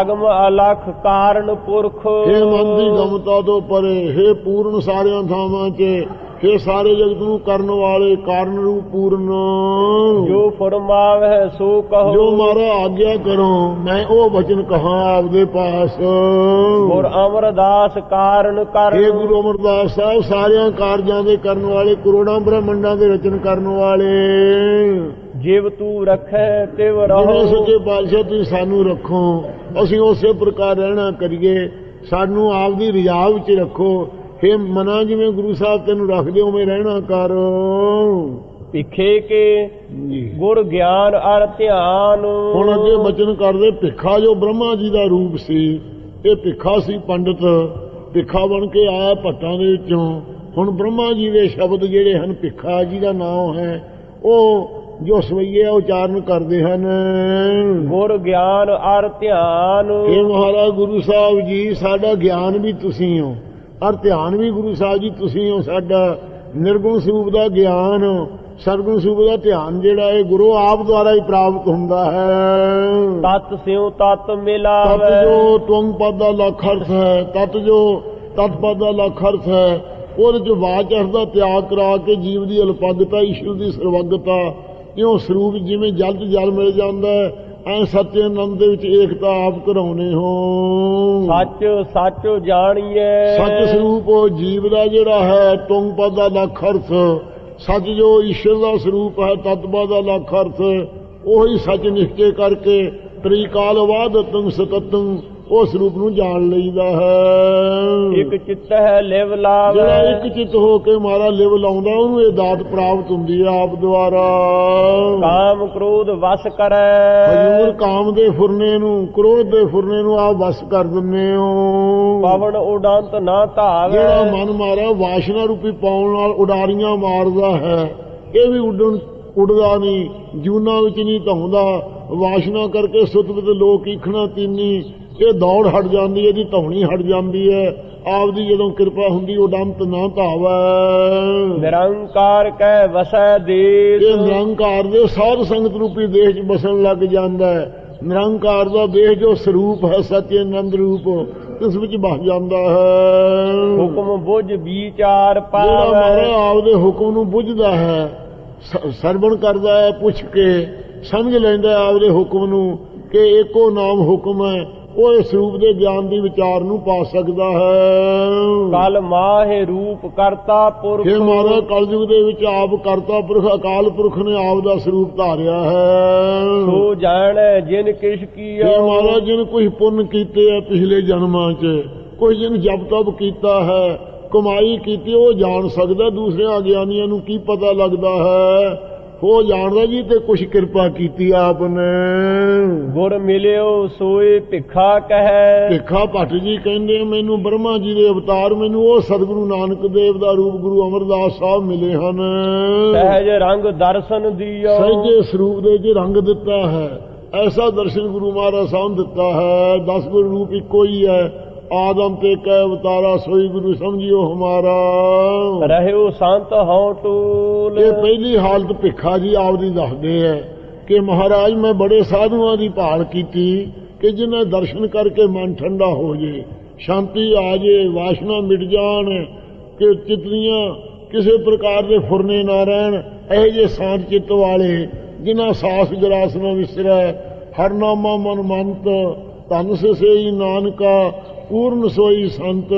[SPEAKER 1] ਅਗਮ ਅਲਖ ਕਾਰਨ ਪੁਰਖ।
[SPEAKER 2] ਹੇ ਮਨ ਦੀ ਗਮਤਾ ਤੋਂ ਪਰੇ ਹੇ ਪੂਰਨ ਸਾਰਿਆਂ ਥਾਵਾਂ 'ਚ हे ਸਾਰੇ ਜਗਤ ਨੂੰ ਕਰਨ ਵਾਲੇ ਕਾਰਨ ਰੂਪ ਪੂਰਨ।
[SPEAKER 1] ਜੋ ਫਰਮਾਵਹਿ ਸੋ ਕਹੋ।
[SPEAKER 2] ਜੋ ਮਾਰਾ ਆਗਿਆ ਕਰੋ ਮੈਂ ਉਹ ਵਚਨ ਕਹਾ ਆਪਦੇ ਪਾਸ।
[SPEAKER 1] ਗੁਰ ਅਮਰਦਾਸ ਕਾਰਨ ਕਰ
[SPEAKER 2] ਇਹ ਗੁਰੂ ਅਮਰਦਾਸ ਸਾਹਿਬ ਸਾਰਿਆਂ ਕਾਰਜਾਂ ਦੇ ਕਰਨ ਵਾਲੇ ਕਰੋੜਾਂ ਬ੍ਰਹਮੰਡਾਂ ਦੇ ਰਚਨ ਕਰਨ ਵਾਲੇ।
[SPEAKER 1] ਜਿਵ ਤੂੰ ਰੱਖੈ ਤਿਵ ਰਹੋ।
[SPEAKER 2] ਸੱਚੇ ਪਾਤਸ਼ਾਹ ਤੁਸੀਂ ਸਾਨੂੰ ਰੱਖੋ ਅਸੀਂ ਉਸੇ ਪ੍ਰਕਾਰ ਰਹਿਣਾ ਕਰੀਏ। ਸਾਨੂੰ ਆਪਦੀ ਰਿਜਾ ਵਿੱਚ ਰੱਖੋ ਫੇ ਮਨਾ ਜਿਵੇਂ ਗੁਰੂ ਸਾਹਿਬ ਤੈਨੂੰ ਰੱਖਦੇ ਉਵੇਂ ਰਹਿਣਾ ਕਰ।
[SPEAKER 1] ਭਿਖੇ ਕੇ ਗੁਰ ਗਿਆਨ ਅਰ ਧਿਆਨ।
[SPEAKER 2] ਹੁਣ ਅੱਗੇ ਬਚਨ ਕਰਦੇ ਭਿੱਖਾ ਜੋ ਬ੍ਰਹਮਾ ਜੀ ਦਾ ਰੂਪ ਸੀ ਇਹ ਭਿੱਖਾ ਸੀ ਪੰਡਤ। ਭਿੱਖਾ ਬਣ ਕੇ ਆਇਆ ਭੱਟਾਂ ਦੇ ਵਿੱਚੋਂ। ਹੁਣ ਬ੍ਰਹਮਾ ਜੀ ਦੇ ਸ਼ਬਦ ਜਿਹੜੇ ਹਨ ਭਿੱਖਾ ਜੀ ਦਾ ਨਾਮ ਹੈ ਉਹ ਜੋ ਸਵਈਏ ਉਚਾਰਨ ਕਰਦੇ ਹਨ।
[SPEAKER 1] ਗੁਰ ਗਿਆਨ ਅਰ ਧਿਆਨ।
[SPEAKER 2] ਇਹ ਮਹਾਰਾਜ ਗੁਰੂ ਸਾਹਿਬ ਜੀ ਸਾਡਾ ਗਿਆਨ ਵੀ ਤੁਸੀਂ ਹੋ। ਔਰ ਧਿਆਨ ਵੀ ਗੁਰੂ ਸਾਹਿਬ ਜੀ ਤੁਸੀਂ ਹੋ ਸਾਡਾ ਨਿਰਗੁਣ ਸਰੂਪ ਦਾ ਗਿਆਨ ਸਰਗੁਣ ਸਰੂਪ ਦਾ ਧਿਆਨ ਜਿਹੜਾ ਹੈ ਗੁਰੂ ਆਪ ਦੁਆਰਾ ਹੀ ਪ੍ਰਾਪਤ ਹੁੰਦਾ ਹੈ।
[SPEAKER 1] ਤਤ ਸਿਉ ਤਤ
[SPEAKER 2] ਤਤ
[SPEAKER 1] ਮਿਲਾਵੇ
[SPEAKER 2] ਜੋ ਤੁੰਗ ਪਦ ਦਾ ਲੱਖ ਅਰਥ ਹੈ ਤਤ ਜੋ ਤਤ ਪਦ ਦਾ ਲੱਖ ਅਰਥ ਹੈ ਉਹਦੇ ਚ ਵਾਚ ਅਰਥ ਦਾ ਤਿਆਗ ਕਰਾ ਕੇ ਜੀਵ ਦੀ ਅਲਪਗਤਾ ਈਸ਼ਵਰ ਦੀ ਸਰਵਗਤਾ ਇਉਂ ਸਰੂਪ ਜਿਵੇਂ ਜਲ ਚ ਜਲ ਮਿਲ ਜਾਂਦਾ ਹੈ ਐ ਸੱਚੇ ਆਨੰਦ ਦੇ ਵਿੱਚ ਏਕਤਾ ਆਪ ਘਰਾਉਨੇ ਹੋ।
[SPEAKER 1] ਸੱਚ ਸੱਚ ਜਾਣੀਏ
[SPEAKER 2] ਸੱਚ ਸਰੂਪ ਉਹ ਜੀਵ ਦਾ ਜਿਹੜਾ ਹੈ ਤੁੰਗ ਪਦ ਦਾ ਅਰਥ। ਸੱਚ ਜੋ ਈਸ਼ਵਰ ਦਾ ਸਰੂਪ ਹੈ ਤਤਵਾ ਦਾ ਲੱਖ ਅਰਥ। ਉਹੀ ਸੱਚ ਨਿਸ਼ਚੈ ਕਰਕੇ ਤ੍ਰਿਕਾਲ ਬਾਦ ਤੁੰਗ ਸਤਤੰ ਉਹ ਸਰੂਪ ਨੂੰ ਜਾਣ ਲਈਦਾ ਹੈ।
[SPEAKER 1] ਇਕ ਚਿੱਤ ਹੈ ਲਿਵ ਲਾਵੇ
[SPEAKER 2] ਜਿਹੜਾ ਇੱਕ ਚਿੱਤ ਹੋ ਕੇ ਮਾਰਾ ਲਿਵ ਲਾਉਂਦਾ ਉਹਨੂੰ ਇਹ ਦਾਤ ਪ੍ਰਾਪਤ ਹੁੰਦੀ ਹੈ ਆਪ ਦੁਆਰਾ।
[SPEAKER 1] ਕਾਮ ਕ੍ਰੋਧ ਵਸ ਕਰੈ।
[SPEAKER 2] ਹਜੂਰ ਕਾਮ ਦੇ ਫੁਰਨੇ ਨੂੰ ਕ੍ਰੋਧ ਦੇ ਫੁਰਨੇ ਨੂੰ ਆਪ ਵਸ ਕਰ ਦਿੰਦੇ ਹੋ।
[SPEAKER 1] ਪਵਨ ਉਡੰਤ ਨਾ ਧਾਵੇ।
[SPEAKER 2] ਜਿਹੜਾ ਮਨ ਮਾਰਾ ਵਾਸ਼ਨਾ ਰੂਪੀ ਪਾਉਣ ਨਾਲ ਉਡਾਰੀਆਂ ਮਾਰਦਾ ਹੈ। ਇਹ ਵੀ ਉੱਡਣ ਉੱਡਦਾ ਨਹੀਂ ਜੂਨਾ ਵਿੱਚ ਨਹੀਂ ਧੌਂਦਾ। ਵਾਸ਼ਨਾ ਕਰਕੇ ਸੁਤਵਿਤ ਲੋਕ ਈਖਣਾ ਤੀਨੀ ਇਹ ਦੌੜ ਹਟ ਜਾਂਦੀ ਹੈ ਇਹਦੀ ਧੌਣੀ ਹਟ ਜਾਂਦੀ ਹੈ। ਆਪਦੀ ਜਦੋਂ ਕਿਰਪਾ ਹੁੰਦੀ ਉਡੰਤ ਨਾ ਧਾਵੈ।
[SPEAKER 1] ਨਿਰੰਕਾਰ ਕੈ ਵਸੈ ਦੇਸ।
[SPEAKER 2] ਇਹ ਨਿਰੰਕਾਰ ਦੇ ਸਾਧ ਸੰਗਤ ਰੂਪੀ ਦੇਸ਼ 'ਚ ਬਸਣ ਲੱਗ ਜਾਂਦਾ ਹੈ। ਨਿਰੰਕਾਰ ਦਾ ਦੇਸ਼ ਜੋ ਸਰੂਪ ਹੈ ਸਤਿ ਆਨੰਦ ਰੂਪ ਇਸ ਵਿੱਚ ਬਸ ਜਾਂਦਾ ਹੈ।
[SPEAKER 1] ਹੁਕਮ ਬੁਝ ਵਿਚਾਰ
[SPEAKER 2] ਜਿਹੜਾ
[SPEAKER 1] ਪਾਵੈ।
[SPEAKER 2] ਮਹਾਰਾਜ ਆਪਦੇ ਹੁਕਮ ਨੂੰ ਬੁੱਝਦਾ ਹੈ ਸਰਵਣ ਕਰਦਾ ਹੈ ਪੁੱਛ ਕੇ ਸਮਝ ਲੈਂਦਾ ਆਪਦੇ ਹੁਕਮ ਨੂੰ ਕਿ ਇੱਕੋ ਨਾਮ ਹੁਕਮ ਹੈ ਉਹ ਇਸ ਰੂਪ ਦੇ ਗਿਆਨ ਦੀ ਵਿਚਾਰ ਨੂੰ ਪਾ ਸਕਦਾ ਹੈ।
[SPEAKER 1] ਕਲ ਮਾਹੇ ਰੂਪ ਕਰਤਾ ਪੁਰਖ
[SPEAKER 2] ਇਹ ਮਹਾਰਾਜ ਕਲਯੁਗ ਦੇ ਵਿੱਚ ਆਪ ਕਰਤਾ ਪੁਰਖ ਅਕਾਲ ਪੁਰਖ ਨੇ ਆਪ ਦਾ ਸਰੂਪ ਧਾਰਿਆ ਹੈ।
[SPEAKER 1] ਸੋ ਜਾਣੈ ਜਿਨ ਕਿਛ
[SPEAKER 2] ਇਹ
[SPEAKER 1] ਕੀਆ
[SPEAKER 2] ਮਹਾਰਾਜ ਜੀ ਨੇ ਕੁਝ ਪੁੰਨ ਕੀਤੇ ਆ ਪਿਛਲੇ ਜਨਮਾਂ 'ਚ ਕੁਝ ਜਨ ਜਪ ਤਪ ਕੀਤਾ ਹੈ ਕਮਾਈ ਕੀਤੀ ਉਹ ਜਾਣ ਸਕਦਾ ਦੂਸਰਿਆਂ ਅਗਿਆਨੀਆਂ ਨੂੰ ਕੀ ਪਤਾ ਲੱਗਦਾ ਹੈ। ਉਹ ਜਾਣਦਾ ਜੀ ਤੇ ਕੁਝ ਕਿਰਪਾ ਕੀਤੀ ਆਪ ਨੇ।
[SPEAKER 1] ਗੁਰ ਮਿਲਿਓ ਸੋਏ ਭਿਖਾ ਕਹੈ।
[SPEAKER 2] ਭਿੱਖਾ ਭੱਟ ਜੀ ਕਹਿੰਦੇ ਮੈਨੂੰ ਬ੍ਰਹਮਾ ਜੀ ਦੇ ਅਵਤਾਰ ਮੈਨੂੰ ਉਹ ਸਤਿਗੁਰੂ ਨਾਨਕ ਦੇਵ ਦਾ ਰੂਪ ਗੁਰੂ ਅਮਰਦਾਸ ਸਾਹਿਬ ਮਿਲੇ ਹਨ।
[SPEAKER 1] ਸਹਿਜ ਰੰਗ ਦਰਸ਼ਨ ਦਿਓ।
[SPEAKER 2] ਸਹਿਜੇ ਸਰੂਪ ਦੇ ਵਿੱਚ ਰੰਗ ਦਿੱਤਾ ਹੈ। ਐਸਾ ਦਰਸ਼ਨ ਗੁਰੂ ਮਹਾਰਾਜ ਸਾਹਿਬ ਦਿੱਤਾ ਹੈ। ਦਸ ਗੁਰੂ ਰੂਪ ਇੱਕੋ ਹੀ ਹੈ। ਆਦਮ ਤੇ ਕੈ ਅਵਤਾਰਾ ਸੋਈ ਗੁਰੂ ਸਮਝਿਓ ਹਮਾਰਾ।
[SPEAKER 1] ਰਹਿਓ ਸੰਤ ਹਉ ਟੂਲ।
[SPEAKER 2] ਇਹ ਪਹਿਲੀ ਹਾਲਤ ਭਿੱਖਾ ਜੀ ਆਪਦੀ ਦੱਸਦੇ ਹੈ ਕਿ ਮਹਾਰਾਜ ਮੈਂ ਬੜੇ ਸਾਧੂਆਂ ਦੀ ਭਾਲ ਕੀਤੀ ਕਿ ਜਿਨ੍ਹਾਂ ਦਰਸ਼ਨ ਕਰਕੇ ਮਨ ਠੰਡਾ ਹੋ ਜੇ ਸ਼ਾਂਤੀ ਆ ਜੇ ਵਾਸ਼ਨਾ ਮਿਟ ਜਾਣ ਕਿ ਚਿਤਨੀਆਂ ਕਿਸੇ ਪ੍ਰਕਾਰ ਦੇ ਫੁਰਨੇ ਨਾ ਰਹਿਣ ਇਹ ਜੇ ਸ਼ਾਂਤ ਚਿੱਤ ਵਾਲੇ ਜਿਨ੍ਹਾਂ ਸਾਸ ਗਰਾਸ ਨਾ ਵਿਸਰੈ ਹਰ ਨਾਮਾ ਮਨ ਮੰਤ ਧਨ ਸੇਈ ਨਾਨਕਾ ਪੂਰਨ ਸੋਈ ਸੰਤ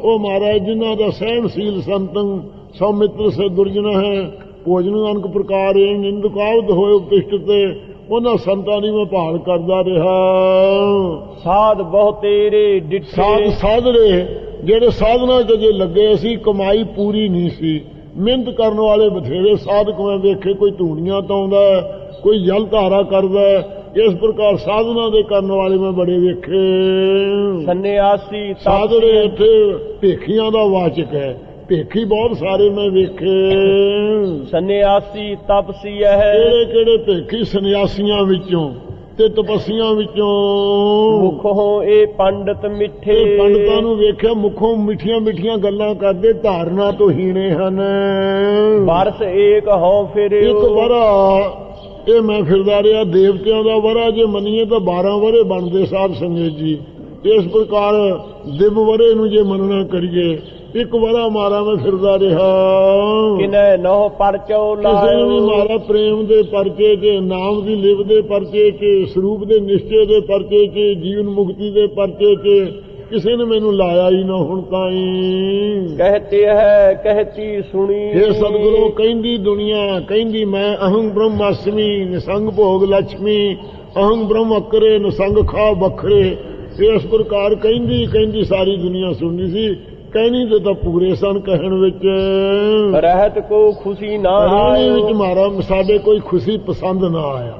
[SPEAKER 2] ਉਹ ਮਹਾਰਾਜ ਜਿਨ੍ਹਾਂ ਦਾ ਸਹਿਣਸ਼ੀਲ ਸੰਤੰ ਸਭ ਮਿੱਤਰ ਸੇ ਦੁਰਜਨ ਹੈ। ਭੋਜਨ ਅਨਕ ਪ੍ਰਕਾਰ ਇਹ ਨਿੰਦਕਾਵਤ ਹੋਏ ਉਪਿਸ਼ਟ ਤੇ ਉਹਨਾਂ ਸੰਤਾਂ ਦੀ ਮੈਂ ਭਾਲ ਕਰਦਾ ਰਿਹਾ।
[SPEAKER 1] ਸਾਧ ਬਹੁ ਤੇਰੇ ਡਿਠੇ।
[SPEAKER 2] ਸਾਧ ਸਾਧਰੇ ਜਿਹੜੇ ਸਾਧਨਾ ਚ ਜੇ ਲੱਗੇ ਸੀ ਕਮਾਈ ਪੂਰੀ ਨਹੀਂ ਸੀ। ਮਿਹਨਤ ਕਰਨ ਵਾਲੇ ਬਥੇਰੇ ਸਾਧਕ ਮੈਂ ਵੇਖੇ ਕੋਈ ਧੂਣੀਆਂ ਤਾਉਂਦਾ ਕੋਈ ਜਲ ਧਾਰਾ ਕਰਦਾ। ਇਸ ਪ੍ਰਕਾਰ ਸਾਧਨਾ ਦੇ ਕਰਨ ਵਾਲੇ ਮੈਂ ਬੜੇ ਵੇਖੇ।
[SPEAKER 1] ਸੰਨਿਆਸੀ
[SPEAKER 2] ਸਾਧਰੇ ਇੱਥੇ ਭੇਖੀਆਂ ਦਾ ਵਾਚਕ ਹੈ। ਭੇਖੀ ਬਹੁਤ ਸਾਰੇ ਮੈਂ ਵੇਖੇ।
[SPEAKER 1] ਸੰਨਿਆਸੀ ਤਪਸੀ ਹੈ
[SPEAKER 2] ਕਿਹੜੇ ਕਿਹੜੇ ਭੇਖੀ ਸੰਨਿਆਸੀਆਂ ਵਿੱਚੋਂ ਤੇ ਤਪਸੀਆਂ ਵਿੱਚੋਂ?
[SPEAKER 1] ਮੁਖੋਂ ਇਹ ਪੰਡਤ ਮਿੱਠੇ।
[SPEAKER 2] ਪੰਡਤਾਂ ਨੂੰ ਵੇਖਿਆ ਮੁਖੋਂ ਮਿੱਠੀਆਂ ਮਿੱਠੀਆਂ ਗੱਲਾਂ ਕਰਦੇ ਧਾਰਨਾ ਤੋਂ ਹੀਣੇ ਹਨ।
[SPEAKER 1] ਬਰਸ ਏਕ ਹਉ ਫਿਰਿਓ।
[SPEAKER 2] ਇੱਕ ਵਰਾ ਇਹ ਮੈਂ ਫਿਰਦਾ ਰਿਹਾ ਦੇਵਤਿਆਂ ਦਾ ਵਰਾ ਜੇ ਮੰਨੀਏ ਤਾਂ 12 ਵਰੇ ਬਣਦੇ ਸਾਧ ਸੰਗਤ ਜੀ। ਇਸ ਪ੍ਰਕਾਰ ਦਿਵ ਵਰੇ ਨੂੰ ਜੇ ਮੰਨਣਾ ਕਰੀਏ ਇੱਕ ਵਾਰਾ ਮਾਰਾ ਮੈਂ ਫਿਰਦਾ ਰਿਹਾ।
[SPEAKER 1] ਕਿਨੈ ਨਹੁ ਪਰਚੋ
[SPEAKER 2] ਕਿਸੇ ਨੂੰ ਵੀ
[SPEAKER 1] ਲਾਇਓ
[SPEAKER 2] ਮਾਰਾ ਪ੍ਰੇਮ ਦੇ ਪਰਚੇ 'ਚ ਨਾਮ ਦੀ ਲਿਵ ਦੇ ਪਰਚੇ 'ਚ ਸਰੂਪ ਦੇ ਨਿਸ਼ਚੇ ਦੇ ਪਰਚੇ 'ਚ ਜੀਵਨ ਮੁਕਤੀ ਦੇ ਪਰਚੇ 'ਚ ਕਿਸੇ ਨੇ ਮੈਨੂੰ ਲਾਇਆ ਹੀ ਨਾ ਹੁਣ ਤਾਈਂ।
[SPEAKER 1] ਕਹਤੇ ਹੈ ਕਹਤੀ ਸੁਣੀ।
[SPEAKER 2] ਇਹ ਸਤਿਗੁਰੂ ਕਹਿੰਦੀ ਦੁਨੀਆ ਕਹਿੰਦੀ ਮੈਂ ਅਹੰ ਬ੍ਰਹਮਾਸਮੀ ਨਿਸੰਗ ਭੋਗ ਲక్ష్ਮੀ ਅਹੰ ਬ੍ਰਹਮ ਅਕਰੇ ਨਿਸੰਗ ਖਾ ਬਖਰੇ ਇਸ ਪ੍ਰਕਾਰ ਕਹਿੰਦੀ ਕਹਿੰਦੀ ਸਾਰੀ ਦੁਨੀਆ ਸੁਣਦੀ ਸੀ ਕਹਿਣੀ ਤੇ ਤਾਂ ਪੂਰੇ ਸਨ ਕਹਿਣ ਵਿੱਚ।
[SPEAKER 1] ਰਹਿਤ ਕੋ ਖੁਸ਼ੀ ਨਾ
[SPEAKER 2] ਰਹਿਣੀ
[SPEAKER 1] ਆਇਓ।
[SPEAKER 2] ਵਿੱਚ ਮਾਰਾ ਸਾਡੇ ਕੋਈ ਖੁਸ਼ੀ ਪਸੰਦ ਨਾ ਆਇਆ।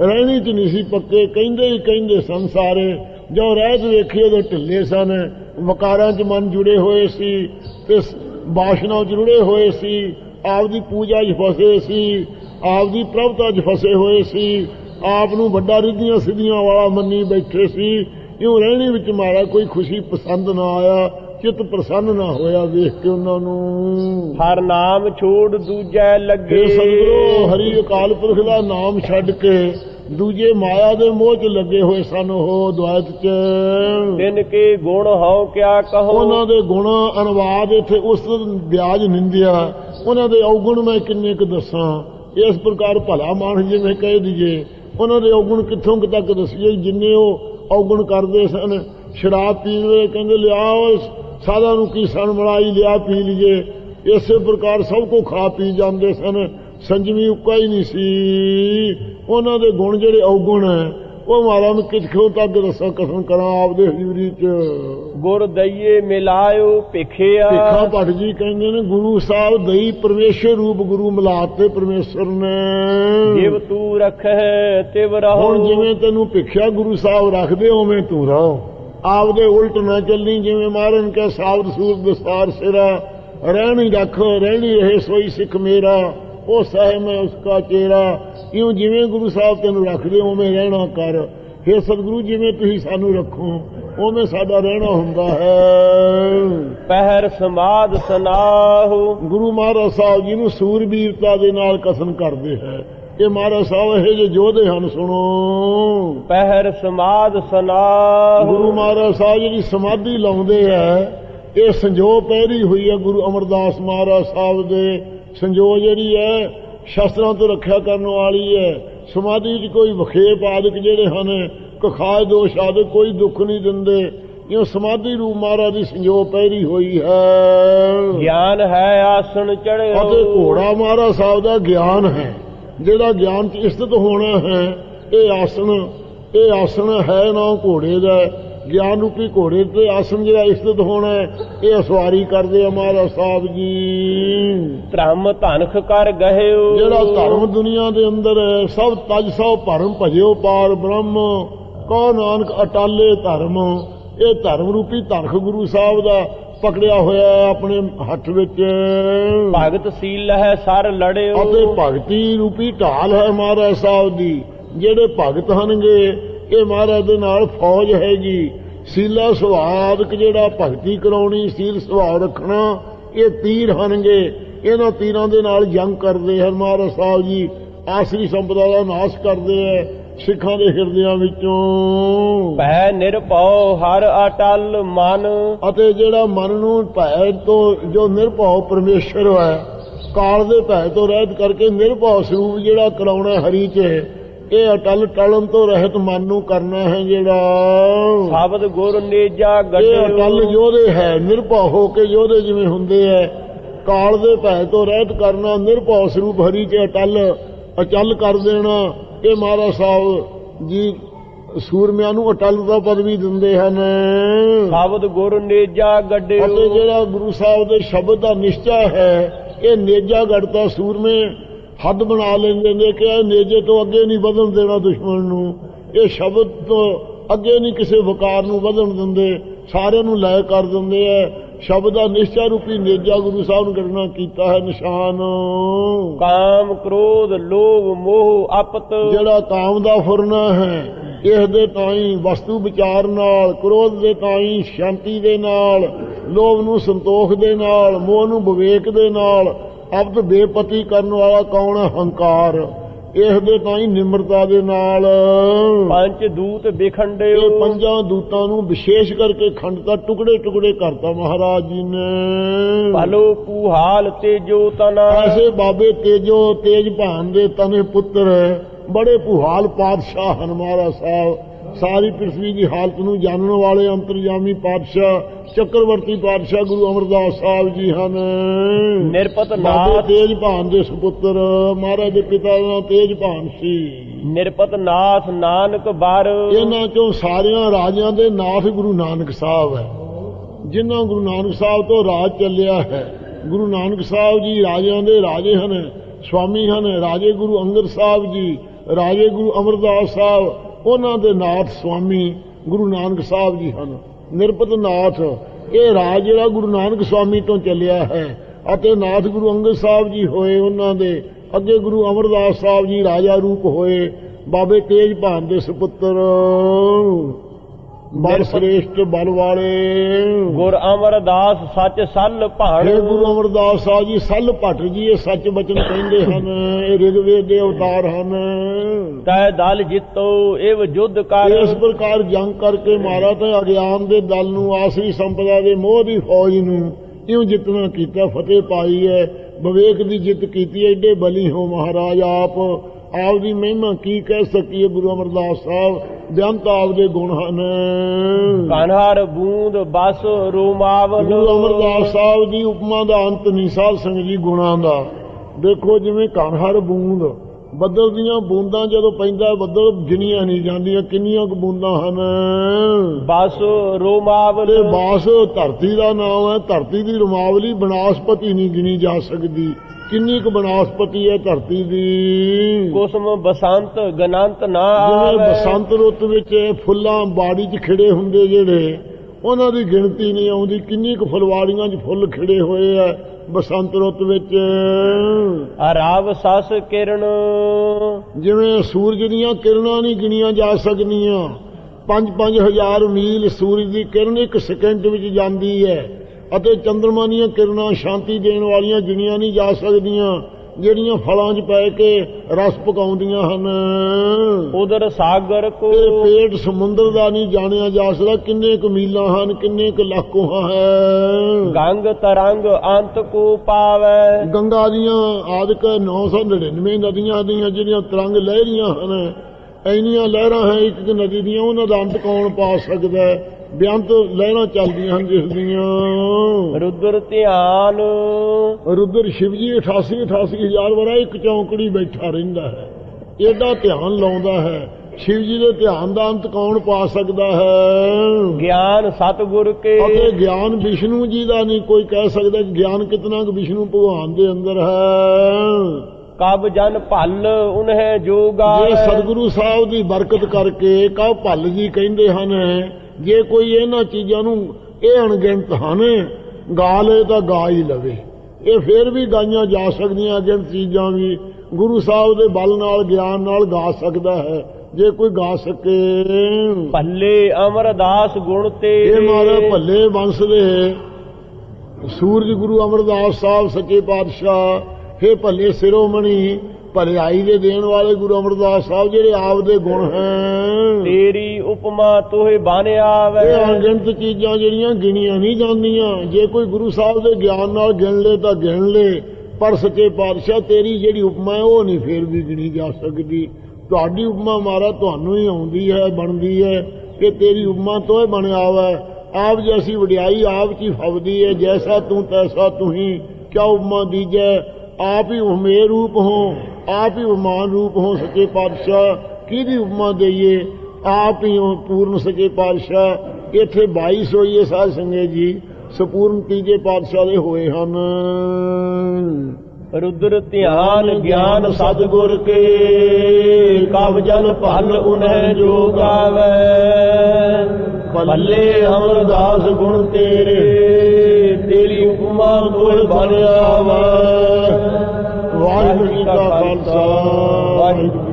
[SPEAKER 2] ਰਹਿਣੀ ਚ ਨਹੀਂ ਸੀ ਪੱਕੇ ਕਹਿੰਦੇ ਹੀ ਕਹਿੰਦੇ ਸੰਸਾਰੇ ਜੋ ਰਹਿਤ ਵੇਖੀ ਉਦੋਂ ਢਿੱਲੇ ਸਨ ਵਕਾਰਾਂ ਚ ਮਨ ਜੁੜੇ ਹੋਏ ਸੀ ਤੇ ਬਾਸ਼ਨਾ ਚ ਜੁੜੇ ਹੋਏ ਸੀ ਆਪਦੀ ਪੂਜਾ 'ਚ ਫਸੇ ਸੀ ਆਪਦੀ ਪ੍ਰਭਤਾ 'ਚ ਫਸੇ ਹੋਏ ਸੀ ਆਪ ਨੂੰ ਵੱਡਾ ਰਿੱਧੀਆਂ ਸਿੱਧੀਆਂ ਵਾਲਾ ਮੰਨੀ ਬੈਠੇ ਸੀ ਇਉਂ ਰਹਿਣੀ ਵਿੱਚ ਮਾਰਾ ਕੋਈ ਖੁਸ਼ੀ ਪਸੰਦ ਨਾ ਆਇਆ ਚਿੱਤ ਪ੍ਰਸੰਨ ਨਾ ਹੋਇਆ ਵੇਖ ਕੇ ਉਹਨਾਂ ਨੂੰ।
[SPEAKER 1] ਹਰ ਨਾਮ ਛੋੜ ਦੂਜੈ ਲੱਗੇ।
[SPEAKER 2] ਸਤਿਗੁਰੂ ਹਰੀ ਅਕਾਲ ਪੁਰਖ ਦਾ ਨਾਮ ਛੱਡ ਕੇ ਦੂਜੇ ਮਾਇਆ ਦੇ ਮੋਹ 'ਚ ਲੱਗੇ ਹੋਏ ਸਨ ਉਹ ਦੁਆਇਤ 'ਚ।
[SPEAKER 1] ਤਿਨ ਕੇ ਗੁਣ ਹਉ ਕਿਆ ਕਹੋ?
[SPEAKER 2] ਉਹਨਾਂ ਦੇ ਗੁਣ ਅਨੁਵਾਦ ਇੱਥੇ ਉਸ ਵਿਆਜ ਨਿੰਦਿਆ। ਉਹਨਾਂ ਦੇ ਔਗੁਣ ਮੈਂ ਕਿੰਨੇ ਕੁ ਦੱਸਾਂ? ਇਸ ਪ੍ਰਕਾਰ ਭਲਾ ਮਾਨਸ ਜਿਵੇਂ ਕਹਿ ਦਈਏ ਉਹਨਾਂ ਦੇ ਔਗੁਣ ਕਿੱਥੋਂ ਤੱਕ ਦੱਸੀਏ? ਜਿੰਨੇ ਉਹ ਔਗੁਣ ਕਰਦੇ ਸਨ ਸ਼ਰਾਬ ਪੀਣ ਵੇਲੇ ਕਹਿੰਦੇ ਲਿਆਓ ਸਾਧਾ ਨੂੰ ਕੀ ਸਣ ਮਲਾਈ ਲਿਆ ਪੀ ਲਈਏ। ਇਸੇ ਪ੍ਰਕਾਰ ਸਭ ਕੋ ਖਾ ਪੀ ਜਾਂਦੇ ਸਨ। ਸੰਜਮੀ ਉੱਕਾ ਹੀ ਨਹੀਂ ਸੀ। ਉਹਨਾਂ ਦੇ ਗੁਣ ਜਿਹੜੇ ਔਗੁਣ ਹੈ ਉਹ ਮਾਰਾ ਮੈਂ ਕਿੱਥੋਂ ਤੱਕ ਦੱਸਾਂ ਕਸਮ ਕਰਾਂ ਆਪਦੇ ਹਜ਼ੂਰੀ 'ਚ
[SPEAKER 1] ਗੁਰ ਦਈਏ ਮਿਲਾਇਓ ਭਿਖਿਆ।
[SPEAKER 2] ਭਿੱਖਾ ਭੱਟ ਜੀ ਕਹਿੰਦੇ ਨੇ ਗੁਰੂ ਸਾਹਿਬ ਦਈ ਪਰਮੇਸ਼ਰ ਰੂਪ ਗੁਰੂ ਮਿਲਾਤੇ ਪਰਮੇਸ਼ਰ ਨੇ।
[SPEAKER 1] ਜਿਵ ਤੂੰ ਰਖੈ ਤਿਵ ਰਹੋ।
[SPEAKER 2] ਹੁਣ ਜਿਵੇਂ ਤੈਨੂੰ ਭਿੱਖਿਆ ਗੁਰੂ ਸਾਹਿਬ ਰੱਖਦੇ ਉਵੇਂ ਤੂੰ ਰਹੋ। ਆਪਦੇ ਉਲਟ ਨਾ ਚੱਲੀ ਜਿਵੇਂ ਮਾਰਨ ਕੇ ਸਾਬਤ ਸੂਰਤ ਦਸਤਾਰ ਸਿਰਾ ਰਹਿਣੀ ਰੱਖ ਰਹਿਣੀ ਇਹ ਸੋਈ ਸਿੱਖ ਮੇਰਾ। ਉਹ ਸਹਿ ਮੈਂ ਉਸਕਾ ਚੇਰਾ ਇਉਂ ਜਿਵੇਂ ਗੁਰੂ ਸਾਹਿਬ ਤੈਨੂੰ ਰੱਖਦੇ ਉਵੇਂ ਰਹਿਣਾ ਕਰ। हे ਸਤਿਗੁਰੂ ਜਿਵੇਂ ਤੁਸੀਂ ਸਾਨੂੰ ਰੱਖੋ ਉਵੇਂ ਸਾਡਾ ਰਹਿਣਾ ਹੁੰਦਾ ਹੈ।
[SPEAKER 1] ਪਹਿਰ ਸਮਾਦ ਸਨਾਹੂ।
[SPEAKER 2] ਗੁਰੂ ਮਹਾਰਾਜ ਸਾਹਿਬ ਜੀ ਨੂੰ ਸੂਰਬੀਰਤਾ ਦੇ ਨਾਲ ਕਥਨ ਕਰਦੇ ਹੈ। ਇਹ ਮਹਾਰਾਜ ਸਾਹਿਬ ਇਹ ਜੇ ਯੋਧੇ ਹਨ ਸੁਣੋ।
[SPEAKER 1] ਪਹਿਰ ਸਮਾਦ ਸਨਾਹੂ।
[SPEAKER 2] ਗੁਰੂ ਮਹਾਰਾਜ ਸਾਹਿਬ ਜਿਹੜੀ ਸਮਾਧੀ ਲਾਉਂਦੇ ਐ ਇਹ ਸੰਜੋ ਪਹਿਰੀ ਹੋਈ ਹੈ ਗੁਰੂ ਅਮਰਦਾਸ ਮਹਾਰਾਜ ਸਾਹਿਬ ਦੇ। ਸੰਜੋ ਜਿਹੜੀ ਹੈ ਸ਼ਸਤਰਾਂ ਤੋਂ ਰੱਖਿਆ ਕਰਨ ਵਾਲੀ ਹੈ। ਸਮਾਧੀ 'ਚ ਕੋਈ ਵਖੇਪ ਆਦਿਕ ਜਿਹੜੇ ਹਨ ਕਖਾਇ ਦੋਸ਼ ਆਦਿਕ ਕੋਈ ਦੁੱਖ ਨਹੀਂ ਦਿੰਦੇ। ਇਹ ਸਮਾਧੀ ਰੂਪ ਮਹਾਰਾਜ ਦੀ ਸੰਜੋ ਪਹਿਰੀ ਹੋਈ ਹੈ।
[SPEAKER 1] ਗਿਆਨ ਹੈ ਆਸਣ ਚੜਿਓ
[SPEAKER 2] ਅਤੇ ਘੋੜਾ ਮਹਾਰਾਜ ਸਾਹਿਬ ਦਾ ਗਿਆਨ ਹੈ। ਜਿਹੜਾ ਗਿਆਨ 'ਚ ਇਸਤਤ ਹੋਣਾ ਹੈ ਇਹ ਆਸਣ ਇਹ ਆਸਣ ਹੈ ਨਾ ਘੋੜੇ ਦਾ ਗਿਆਨ ਰੂਪੀ ਘੋੜੇ ਤੇ ਆਸਣ ਜਿਹੜਾ ਇਸਤਤ ਹੋਣਾ ਇਹ ਅਸਵਾਰੀ ਕਰਦੇ ਆ ਮਹਾਰਾਜ ਸਾਹਿਬ ਜੀ।
[SPEAKER 1] ਧਰਮ ਧਨਖ ਕਰ ਗਹਿਓ।
[SPEAKER 2] ਜਿਹੜਾ ਧਰਮ ਦੁਨੀਆ ਦੇ ਅੰਦਰ ਸਭ ਤਜ ਸਭ ਭਰਮ ਭਜਿਓ ਪਾਰ ਬ੍ਰਹਮ ਕੋ ਨਾਨਕ ਅਟਾਲੇ ਧਰਮ। ਇਹ ਧਰਮ ਰੂਪੀ ਧਨਖ ਗੁਰੂ ਸਾਹਿਬ ਦਾ ਪਕੜਿਆ ਹੋਇਆ ਆਪਣੇ ਹੱਥ ਵਿੱਚ।
[SPEAKER 1] ਭਗਤ ਸੀਲ ਹੈ ਸਰ ਲੜਿਓ।
[SPEAKER 2] ਅਤੇ ਭਗਤੀ ਰੂਪੀ ਢਾਲ ਹੈ ਮਹਾਰਾਜ ਸਾਹਿਬ ਦੀ। ਜਿਹੜੇ ਭਗਤ ਹਨਗੇ ਇਹ ਮਹਾਰਾਜ ਦੇ ਨਾਲ ਫੌਜ ਹੈਗੀ। ਸੀਲਾ ਸੁਭਾਵਕ ਜਿਹੜਾ ਭਗਤੀ ਕਰਾਉਣੀ ਸੀਲ ਸੁਭਾਅ ਰੱਖਣਾ ਇਹ ਤੀਰ ਹਨਗੇ। ਇਹਨਾਂ ਤੀਰਾਂ ਦੇ ਨਾਲ ਜੰਗ ਕਰਦੇ ਹਨ ਮਹਾਰਾਜ ਸਾਹਿਬ ਜੀ। ਆਸਰੀ ਸੰਪਦਾ ਦਾ ਨਾਸ਼ ਕਰਦੇ ਹੈ ਸਿੱਖਾਂ ਦੇ ਹਿਰਦਿਆਂ ਵਿੱਚੋਂ।
[SPEAKER 1] ਭੈ ਨਿਰਭਉ ਹਰ ਅਟਲ ਮਨ।
[SPEAKER 2] ਅਤੇ ਜਿਹੜਾ ਮਨ ਨੂੰ ਭੈ ਤੋਂ ਜੋ ਨਿਰਭਉ ਪਰਮੇਸ਼ਰ ਹੈ ਕਾਲ ਦੇ ਭੈ ਤੋਂ ਰਹਿਤ ਕਰਕੇ ਨਿਰਭਉ ਸਰੂਪ ਜਿਹੜਾ ਕਰਾਉਣਾ ਹਰੀ ਚ ਇਹ ਅਟਲ ਟਲਣ ਤੋਂ ਰਹਿਤ ਮਨ ਨੂੰ ਕਰਨਾ ਹੈ ਜਿਹੜਾ।
[SPEAKER 1] ਸ਼ਬਦ ਗੁਰ ਨੇਜਾ
[SPEAKER 2] ਇਹ ਅਟਲ ਯੋਧੇ ਹੈ ਨਿਰਭਉ ਹੋ ਕੇ ਯੋਧੇ ਜਿਵੇਂ ਹੁੰਦੇ ਐ। ਕਾਲ ਦੇ ਭੈ ਤੋਂ ਰਹਿਤ ਕਰਨਾ ਨਿਰਭਉ ਸਰੂਪ ਹਰੀ ਚ ਅਟਲ ਅਚਲ ਕਰ ਦੇਣਾ। ਇਹ ਮਹਾਰਾਜ ਸਾਹਿਬ ਜੀ ਸੂਰਮਿਆਂ ਨੂੰ ਅਟਲ ਦਾ ਪਦਵੀ ਦਿੰਦੇ ਹਨ।
[SPEAKER 1] ਸ਼ਬਦ ਗੁਰ ਨੇਜਾ
[SPEAKER 2] ਅਤੇ
[SPEAKER 1] ਗੱਡਿਓ
[SPEAKER 2] ਜਿਹੜਾ ਗੁਰੂ ਸਾਹਿਬ ਦੇ ਸ਼ਬਦ ਦਾ ਨਿਸ਼ਚਾ ਹੈ ਇਹ ਨੇਜਾ ਗੜਤਾ ਸੂਰਮੇ ਹੱਦ ਬਣਾ ਲੈਂਦੇ ਨੇ ਕਿ ਇਹ ਨੇਜੇ ਤੋਂ ਅੱਗੇ ਨਹੀਂ ਵਧਣ ਦੇਣਾ ਦੁਸ਼ਮਣ ਨੂੰ। ਇਹ ਸ਼ਬਦ ਤੋਂ ਅੱਗੇ ਨਹੀਂ ਕਿਸੇ ਵਕਾਰ ਨੂੰ ਵਧਣ ਦਿੰਦੇ। ਸਾਰਿਆਂ ਨੂੰ ਲੈ ਕਰ ਦਿੰਦੇ ਐ। ਸ਼ਬਦ ਦਾ ਨਿਸ਼ਚਾ ਰੂਪੀ ਨੇਜਾ ਗੁਰੂ ਸਾਹਿਬ ਨੇ ਗੜਨਾ ਕੀਤਾ ਹੈ ਨਿਸ਼ਾਨ।
[SPEAKER 1] ਕਾਮ ਕ੍ਰੋਧ ਲੋਭ ਮੋਹ ਅਪਤ
[SPEAKER 2] ਜਿਹੜਾ ਕਾਮ ਦਾ ਫੁਰਨਾ ਹੈ ਇਸ ਦੇ ਤਾਈ ਵਸਤੂ ਵਿਚਾਰ ਨਾਲ ਕ੍ਰੋਧ ਦੇ ਤਾਈ ਸ਼ਾਂਤੀ ਦੇ ਨਾਲ ਲੋਭ ਨੂੰ ਸੰਤੋਖ ਦੇ ਨਾਲ ਮੋਹ ਨੂੰ ਵਿਵੇਕ ਦੇ ਨਾਲ ਅਬਦ ਬੇਪਤੀ ਕਰਨ ਵਾਲਾ ਕੌਣ ਹੈ? ਹੰਕਾਰ। ਇਸ ਦੇ ਤਾਂ ਹੀ ਨਿਮਰਤਾ ਦੇ ਨਾਲ
[SPEAKER 1] ਪੰਜ ਦੂਤ
[SPEAKER 2] ਇਹ
[SPEAKER 1] ਵਿਖੰਡਿਓ
[SPEAKER 2] ਪੰਜਾਂ ਦੂਤਾਂ ਨੂੰ ਵਿਸ਼ੇਸ਼ ਕਰਕੇ ਖੰਡਤਾ ਟੁਕੜੇ ਟੁਕੜੇ ਕਰਤਾ ਮਹਾਰਾਜ ਜੀ ਨੇ।
[SPEAKER 1] ਭਲੋ ਪੂਹਾਲ ਤੇਜੋ ਤਨਾ।
[SPEAKER 2] ਐਸੇ ਬਾਬੇ ਤੇਜੋ ਤੇਜ ਭਾਨ ਦੇ ਤਨੇ ਪੁੱਤਰ ਬੜੇ ਪੁਹਾਲ ਪਾਤਸ਼ਾਹ ਹਨ ਮਹਾਰਾਜ ਸਾਹਿਬ ਸਾਰੀ ਪ੍ਰਿਥਵੀ ਦੀ ਹਾਲਤ ਨੂੰ ਜਾਣਨ ਵਾਲੇ ਅੰਤਰਜਾਮੀ ਪਾਤਸ਼ਾਹ ਚੱਕਰਵਰਤੀ ਪਾਤਸ਼ਾਹ ਗੁਰੂ ਅਮਰਦਾਸ ਸਾਹਿਬ ਜੀ ਹਨ।
[SPEAKER 1] ਨਿਰਪਤ ਨਾਥ
[SPEAKER 2] ਤੇਜ ਭਾਨ ਦੇ ਸੁਪੁੱਤਰ ਮਹਾਰਾਜ ਦੇ ਪਿਤਾ ਦਾ ਤੇਜ ਭਾਨ ਸੀ।
[SPEAKER 1] ਨਿਰਪਤ ਨਾਥ ਨਾਨਕ ਬਰ।
[SPEAKER 2] ਇਹਨਾਂ ਚੋਂ ਸਾਰਿਆਂ ਰਾਜਿਆਂ ਦੇ ਨਾਥ ਗੁਰੂ ਨਾਨਕ ਸਾਹਿਬ ਹੈ। ਜਿਨ੍ਹਾਂ ਗੁਰੂ ਨਾਨਕ ਸਾਹਿਬ ਤੋਂ ਰਾਜ ਚੱਲਿਆ ਹੈ ਗੁਰੂ ਨਾਨਕ ਸਾਹਿਬ ਜੀ ਰਾਜਿਆਂ ਦੇ ਰਾਜੇ ਹਨ ਸਵਾਮੀ ਹਨ ਰਾਜੇ ਗੁਰੂ ਅੰਗਦ ਸਾਹਿਬ ਜੀ ਰਾਜੇ ਗੁਰੂ ਅਮਰਦਾਸ ਸਾਹਿਬ ਉਹਨਾਂ ਦੇ ਨਾਥ ਸਵਾਮੀ ਗੁਰੂ ਨਾਨਕ ਸਾਹਿਬ ਜੀ ਹਨ। ਨਿਰਪਤ ਨਾਥ, ਇਹ ਰਾਜ ਜਿਹੜਾ ਗੁਰੂ ਨਾਨਕ ਸਵਾਮੀ ਤੋਂ ਚੱਲਿਆ ਹੈ ਅਤੇ ਨਾਥ ਗੁਰੂ ਅੰਗਦ ਸਾਹਿਬ ਜੀ ਹੋਏ ਉਹਨਾਂ ਦੇ, ਅੱਗੇ ਗੁਰੂ ਅਮਰਦਾਸ ਸਾਹਿਬ ਜੀ ਰਾਜਾ ਰੂਪ ਹੋਏ। ਬਾਬੇ ਤੇਜ ਭਾਨ ਦੇ ਸੁਪੁੱਤਰ। ਬਲ ਸ੍ਰੇਸ਼ਟ ਬਲ ਵਾਲੇ।
[SPEAKER 1] ਗੁਰ ਅਮਰਦਾਸ ਸੱਚ ਸੱਲ ਭਾਣ।
[SPEAKER 2] ਇਹ ਗੁਰੂ ਅਮਰਦਾਸ ਸਾਹਿਬ ਜੀ ਸੱਲ ਭੱਟ ਜੀ ਇਹ ਸੱਚ ਬਚਨ ਕਹਿੰਦੇ ਹਨ ਇਹ ਰਿਗਵੇਦ ਦੇ ਅਵਤਾਰ ਹਨ।
[SPEAKER 1] ਤੈ ਦਲ ਜਿੱਤੋ ਇਵ ਜੁਧ ਕਰ।
[SPEAKER 2] ਇਸ ਪ੍ਰਕਾਰ ਜੰਗ ਕਰਕੇ ਮਾਰਾ ਤੇ ਅਗਿਆਨ ਦੇ ਦਲ ਨੂੰ ਆਸਰੀ ਸੰਪਦਾ ਦੇ ਮੋਹ ਦੀ ਫੌਜ ਨੂੰ ਇਉਂ ਜਿੱਤਣਾ ਕੀਤਾ ਫਤਿਹ ਪਾਈ ਹੈ। ਵਿਵੇਕ ਦੀ ਜਿੱਤ ਕੀਤੀ ਏਡੇ ਬਲੀ ਹੋ ਮਹਾਰਾਜ ਆਪ। ਆਪ ਦੀ ਮਹਿਮਾ ਕੀ ਕਹਿ ਸਕੀਏ ਗੁਰੂ ਅਮਰਦਾਸ ਸਾਹਿਬ? ਬੇਅੰਤ ਆਪ ਦੇ ਗੁਣ ਹਨ।
[SPEAKER 1] ਕਨਹਰ ਬੂੰਦ ਬਸ ਰੋਮਾਵਲ।
[SPEAKER 2] ਗੁਰੂ ਅਮਰਦਾਸ ਸਾਹਿਬ ਦੀ ਉਪਮਾ ਦਾ ਅੰਤ ਨਹੀਂ ਸਾਧ ਸੰਗਤ ਜੀ ਗੁਣਾਂ ਦਾ। ਦੇਖੋ ਜਿਵੇਂ ਹਰ ਬੂੰਦ ਬੱਦਲ ਦੀਆਂ ਬੂੰਦਾਂ ਜਦੋਂ ਪੈਂਦਾ ਬੱਦਲ ਗਿਣੀਆਂ ਨਹੀਂ ਜਾਂਦੀਆਂ ਕਿੰਨੀਆਂ ਕੁ ਬੂੰਦਾਂ ਹਨ?
[SPEAKER 1] ਬਸ ਰੋਮਾਵਲ।
[SPEAKER 2] ਬਾਸ ਧਰਤੀ ਦਾ ਨਾਮ ਹੈ ਧਰਤੀ ਦੀ ਰਮਾਵਲੀ ਬਨਾਸਪਤੀ ਨਹੀਂ ਗਿਣੀ ਜਾ ਸਕਦੀ। ਕਿੰਨੀ ਕੁ ਬਨਾਸਪਤੀ ਹੈ ਧਰਤੀ ਦੀ?
[SPEAKER 1] ਕੁਸਮ ਬਸੰਤ ਗਨੰਤ ਨਾ ਆਵੇ।
[SPEAKER 2] ਬਸੰਤ ਰੁੱਤ ਵਿੱਚ ਫੁੱਲਾਂ ਬਾੜੀ 'ਚ ਖਿੜੇ ਹੁੰਦੇ ਜਿਹੜੇ ਉਹਨਾਂ ਦੀ ਗਿਣਤੀ ਨਹੀਂ ਆਉਂਦੀ। ਕਿੰਨੀ ਕੁ ਫੁਲਵਾਰੀਆਂ 'ਚ ਫੁੱਲ ਖਿੜੇ ਹੋਏ ਆ ਬਸੰਤ ਰੁੱਤ ਵਿੱਚ?
[SPEAKER 1] ਅਰਾਵ ਸਸ ਕਿਰਨ।
[SPEAKER 2] ਜਿਵੇਂ ਸੂਰਜ ਦੀਆਂ ਕਿਰਨਾਂ ਨਹੀਂ ਗਿਣੀਆਂ ਜਾ ਸਕਦੀਆਂ। 5-5 ਹਜ਼ਾਰ ਮੀਲ ਸੂਰਜ ਦੀ ਕਿਰਨ ਇੱਕ ਸਕਿੰਟ ਵਿੱਚ ਜਾਂਦੀ ਹੈ। ਅਤੇ ਚੰ드ਰਮਾ ਦੀਆਂ ਕਿਰਨਾਂ ਸ਼ਾਂਤੀ ਦੇਣ ਵਾਲੀਆਂ ਗਿਣੀਆਂ ਨਹੀਂ ਜਾ ਸਕਦੀਆਂ ਜਿਹੜੀਆਂ ਫਲਾਂ 'ਚ ਪੈ ਕੇ ਰਸ ਪਕਾਉਂਦੀਆਂ ਹਨ।
[SPEAKER 1] ਉਦਰ ਸਾਗਰ ਕੋ
[SPEAKER 2] ਪੇਟ ਸਮੁੰਦਰ ਦਾ ਨਹੀਂ ਜਾਣਿਆ ਜਾ ਸਕਦਾ ਕਿੰਨੇ ਕੁ ਮੀਲਾਂ ਹਨ ਕਿੰਨੇ ਕੁ ਲੱਖੋਂ ਹੈ
[SPEAKER 1] ਗੰਗ ਤਰੰਗ ਅੰਤ ਕੋ ਪਾਵੇ।
[SPEAKER 2] ਗੰਗਾ ਦੀਆਂ ਆਦਿਕ 999 ਨਦੀਆਂ ਦੀਆਂ ਜਿਹੜੀਆਂ ਤਰੰਗ ਲਹਿਰੀਆਂ ਹਨ ਐਨੀਆਂ ਲਹਿਰਾਂ ਹੈ ਇੱਕ ਇੱਕ ਨਦੀ ਦੀਆਂ ਉਹਨਾਂ ਦਾ ਅੰਤ ਕੌਣ ਪਾ ਸਕਦਾ ਹੈ? ਬੇਅੰਤ ਲਹਿਰਾਂ ਚੱਲਦੀਆਂ ਹਨ ਜਿਸ ਦੀਆਂ।
[SPEAKER 1] ਰੁਦਰ ਧਿਆਨ
[SPEAKER 2] ਰੁਦਰ ਸ਼ਿਵ ਜੀ 88 88 ਹਜ਼ਾਰ ਵਾਰਾ ਇੱਕ ਚੌਂਕੜੀ ਬੈਠਾ ਰਹਿੰਦਾ ਹੈ। ਏਡਾ ਧਿਆਨ ਲਾਉਂਦਾ ਹੈ। ਸ਼ਿਵ ਜੀ ਦੇ ਧਿਆਨ ਦਾ ਅੰਤ ਕੌਣ ਪਾ ਸਕਦਾ ਹੈ?
[SPEAKER 1] ਗਿਆਨ ਸਤਗੁਰ ਕੇ।
[SPEAKER 2] ਅਤੇ ਗਿਆਨ ਵਿਸ਼ਨੂੰ ਜੀ ਦਾ ਨਹੀਂ ਕੋਈ ਕਹਿ ਸਕਦਾ ਕਿ ਗਿਆਨ ਕਿਤਨਾ ਕੁ ਵਿਸ਼ਨੂੰ ਭਗਵਾਨ ਦੇ ਅੰਦਰ ਹੈ।
[SPEAKER 1] ਕਬ ਜਨ ਭਲ ਉਨਹਿ ਜੋ
[SPEAKER 2] ਜੇ
[SPEAKER 1] ਗਾਵੇ
[SPEAKER 2] ਸਤਿਗੁਰੂ ਸਾਹਿਬ ਦੀ ਬਰਕਤ ਕਰਕੇ ਕਾ ਭੱਲ ਜੀ ਕਹਿੰਦੇ ਹਨ ਜੇ ਕੋਈ ਇਹਨਾਂ ਚੀਜ਼ਾਂ ਨੂੰ ਇਹ ਅਣਗਿਣਤ ਹਨ ਗਾ ਲਏ ਤਾਂ ਗਾ ਹੀ ਲਵੇ। ਇਹ ਫੇਰ ਵੀ ਗਾਈਆਂ ਜਾ ਸਕਦੀਆਂ ਅਗਿਣਤ ਚੀਜ਼ਾਂ ਵੀ ਗੁਰੂ ਸਾਹਿਬ ਦੇ ਬਲ ਨਾਲ ਗਿਆਨ ਨਾਲ ਗਾ ਸਕਦਾ ਹੈ ਜੇ ਕੋਈ ਗਾ ਸਕੇ।
[SPEAKER 1] ਭੱਲੇ ਅਮਰਦਾਸ ਗੁਣ ਤੇ
[SPEAKER 2] ਇਹ ਮਾਰੇ ਭੱਲੇ ਵੰਸ ਦੇ। ਸੂਰਜ ਗੁਰੂ ਅਮਰਦਾਸ ਸਾਹਿਬ ਸੱਚੇ ਪਾਤਸ਼ਾਹ ਇਹ ਭੱਲੇ ਸਿਰੋਮਣੀ ਭਲਾਈ ਦੇ ਦੇਣ ਵਾਲੇ ਗੁਰੂ ਅਮਰਦਾਸ ਸਾਹਿਬ ਜਿਹੜੇ ਆਪ ਦੇ ਗੁਣ ਹੈ
[SPEAKER 1] ਤੇਰੀ ਉਪਮਾ ਤੋਹਿ ਬਨ ਆਵੇ।
[SPEAKER 2] ਇਹ ਅਣਗਿਣਤ ਚੀਜ਼ਾਂ ਜਿਹੜੀਆਂ ਗਿਣੀਆਂ ਨਹੀਂ ਜਾਂਦੀਆਂ। ਜੇ ਕੋਈ ਗੁਰੂ ਸਾਹਿਬ ਦੇ ਗਿਆਨ ਨਾਲ ਗਿਣ ਲੇ ਤਾਂ ਗਿਣ ਲੇ। ਪਰ ਸੱਚੇ ਪਾਤਸ਼ਾਹ ਤੇਰੀ ਜਿਹੜੀ ਉਪਮਾ ਹੈ ਉਹ ਨਹੀਂ ਫੇਰ ਵੀ ਗਿਣੀ ਜਾ ਸਕਦੀ। ਤੁਹਾਡੀ ਉਪਮਾ ਮਾਰਾ ਤੁਹਾਨੂੰ ਹੀ ਆਉਂਦੀ ਹੈ ਬਣਦੀ ਹੈ ਕਿ ਤੇਰੀ ਉਪਮਾ ਤੋਂ ਹੀ ਬਣਿਆ ਵਾ ਆਪ ਜੈਸੀ ਵਡਿਆਈ ਆਪ ਹੀ ਫਵਦੀ ਹੈ। ਜੈਸਾ ਤੂੰ ਤੈਸਾ ਤੂੰ ਹੀ। ਕਿਆ ਉਪਮਾ ਦੀਜੈ? ਆਪ ਹੀ ਉਮੇ ਰੂਪ ਹੋ ਆਪ ਹੀ ਉਮਾਨ ਰੂਪ ਹੋ ਸੱਚੇ ਪਾਤਸ਼ਾਹ। ਕਿਹਦੀ ਉਪਮਾ ਦਈਏ? ਆਪ ਹੀ ਹੋ ਪੂਰਨ ਸੱਚੇ ਪਾਤਸ਼ਾਹ। ਇੱਥੇ 22 ਹੋਈਏ ਸਾਧ ਸੰਗਤ ਜੀ। ਸੰਪੂਰਨ ਤੀਜੇ ਪਾਤਸ਼ਾਹ ਦੇ ਹੋਏ ਹਨ।
[SPEAKER 1] ਰੁਦਰ ਧਿਆਨ ਗਿਆਨ ਸਤਗੁਰ ਕੇ ਕਬ ਜਨ ਭਲ ਉਨਹਿ ਜੋ ਗਾਵੇ ਭੱਲੇ ਅਮਰਦਾਸ ਗੁਣ ਤੇਰੇ ਤੇਰੀ ਉਪਮਾ ਤੋਹਿ ਬਨ ਆਵੇ।
[SPEAKER 2] ਵਾਹਿਗੁਰੂ ਜੀ ਕਾ ਖਾਲਸਾ।
[SPEAKER 1] ਵਾਹਿਗੁਰੂ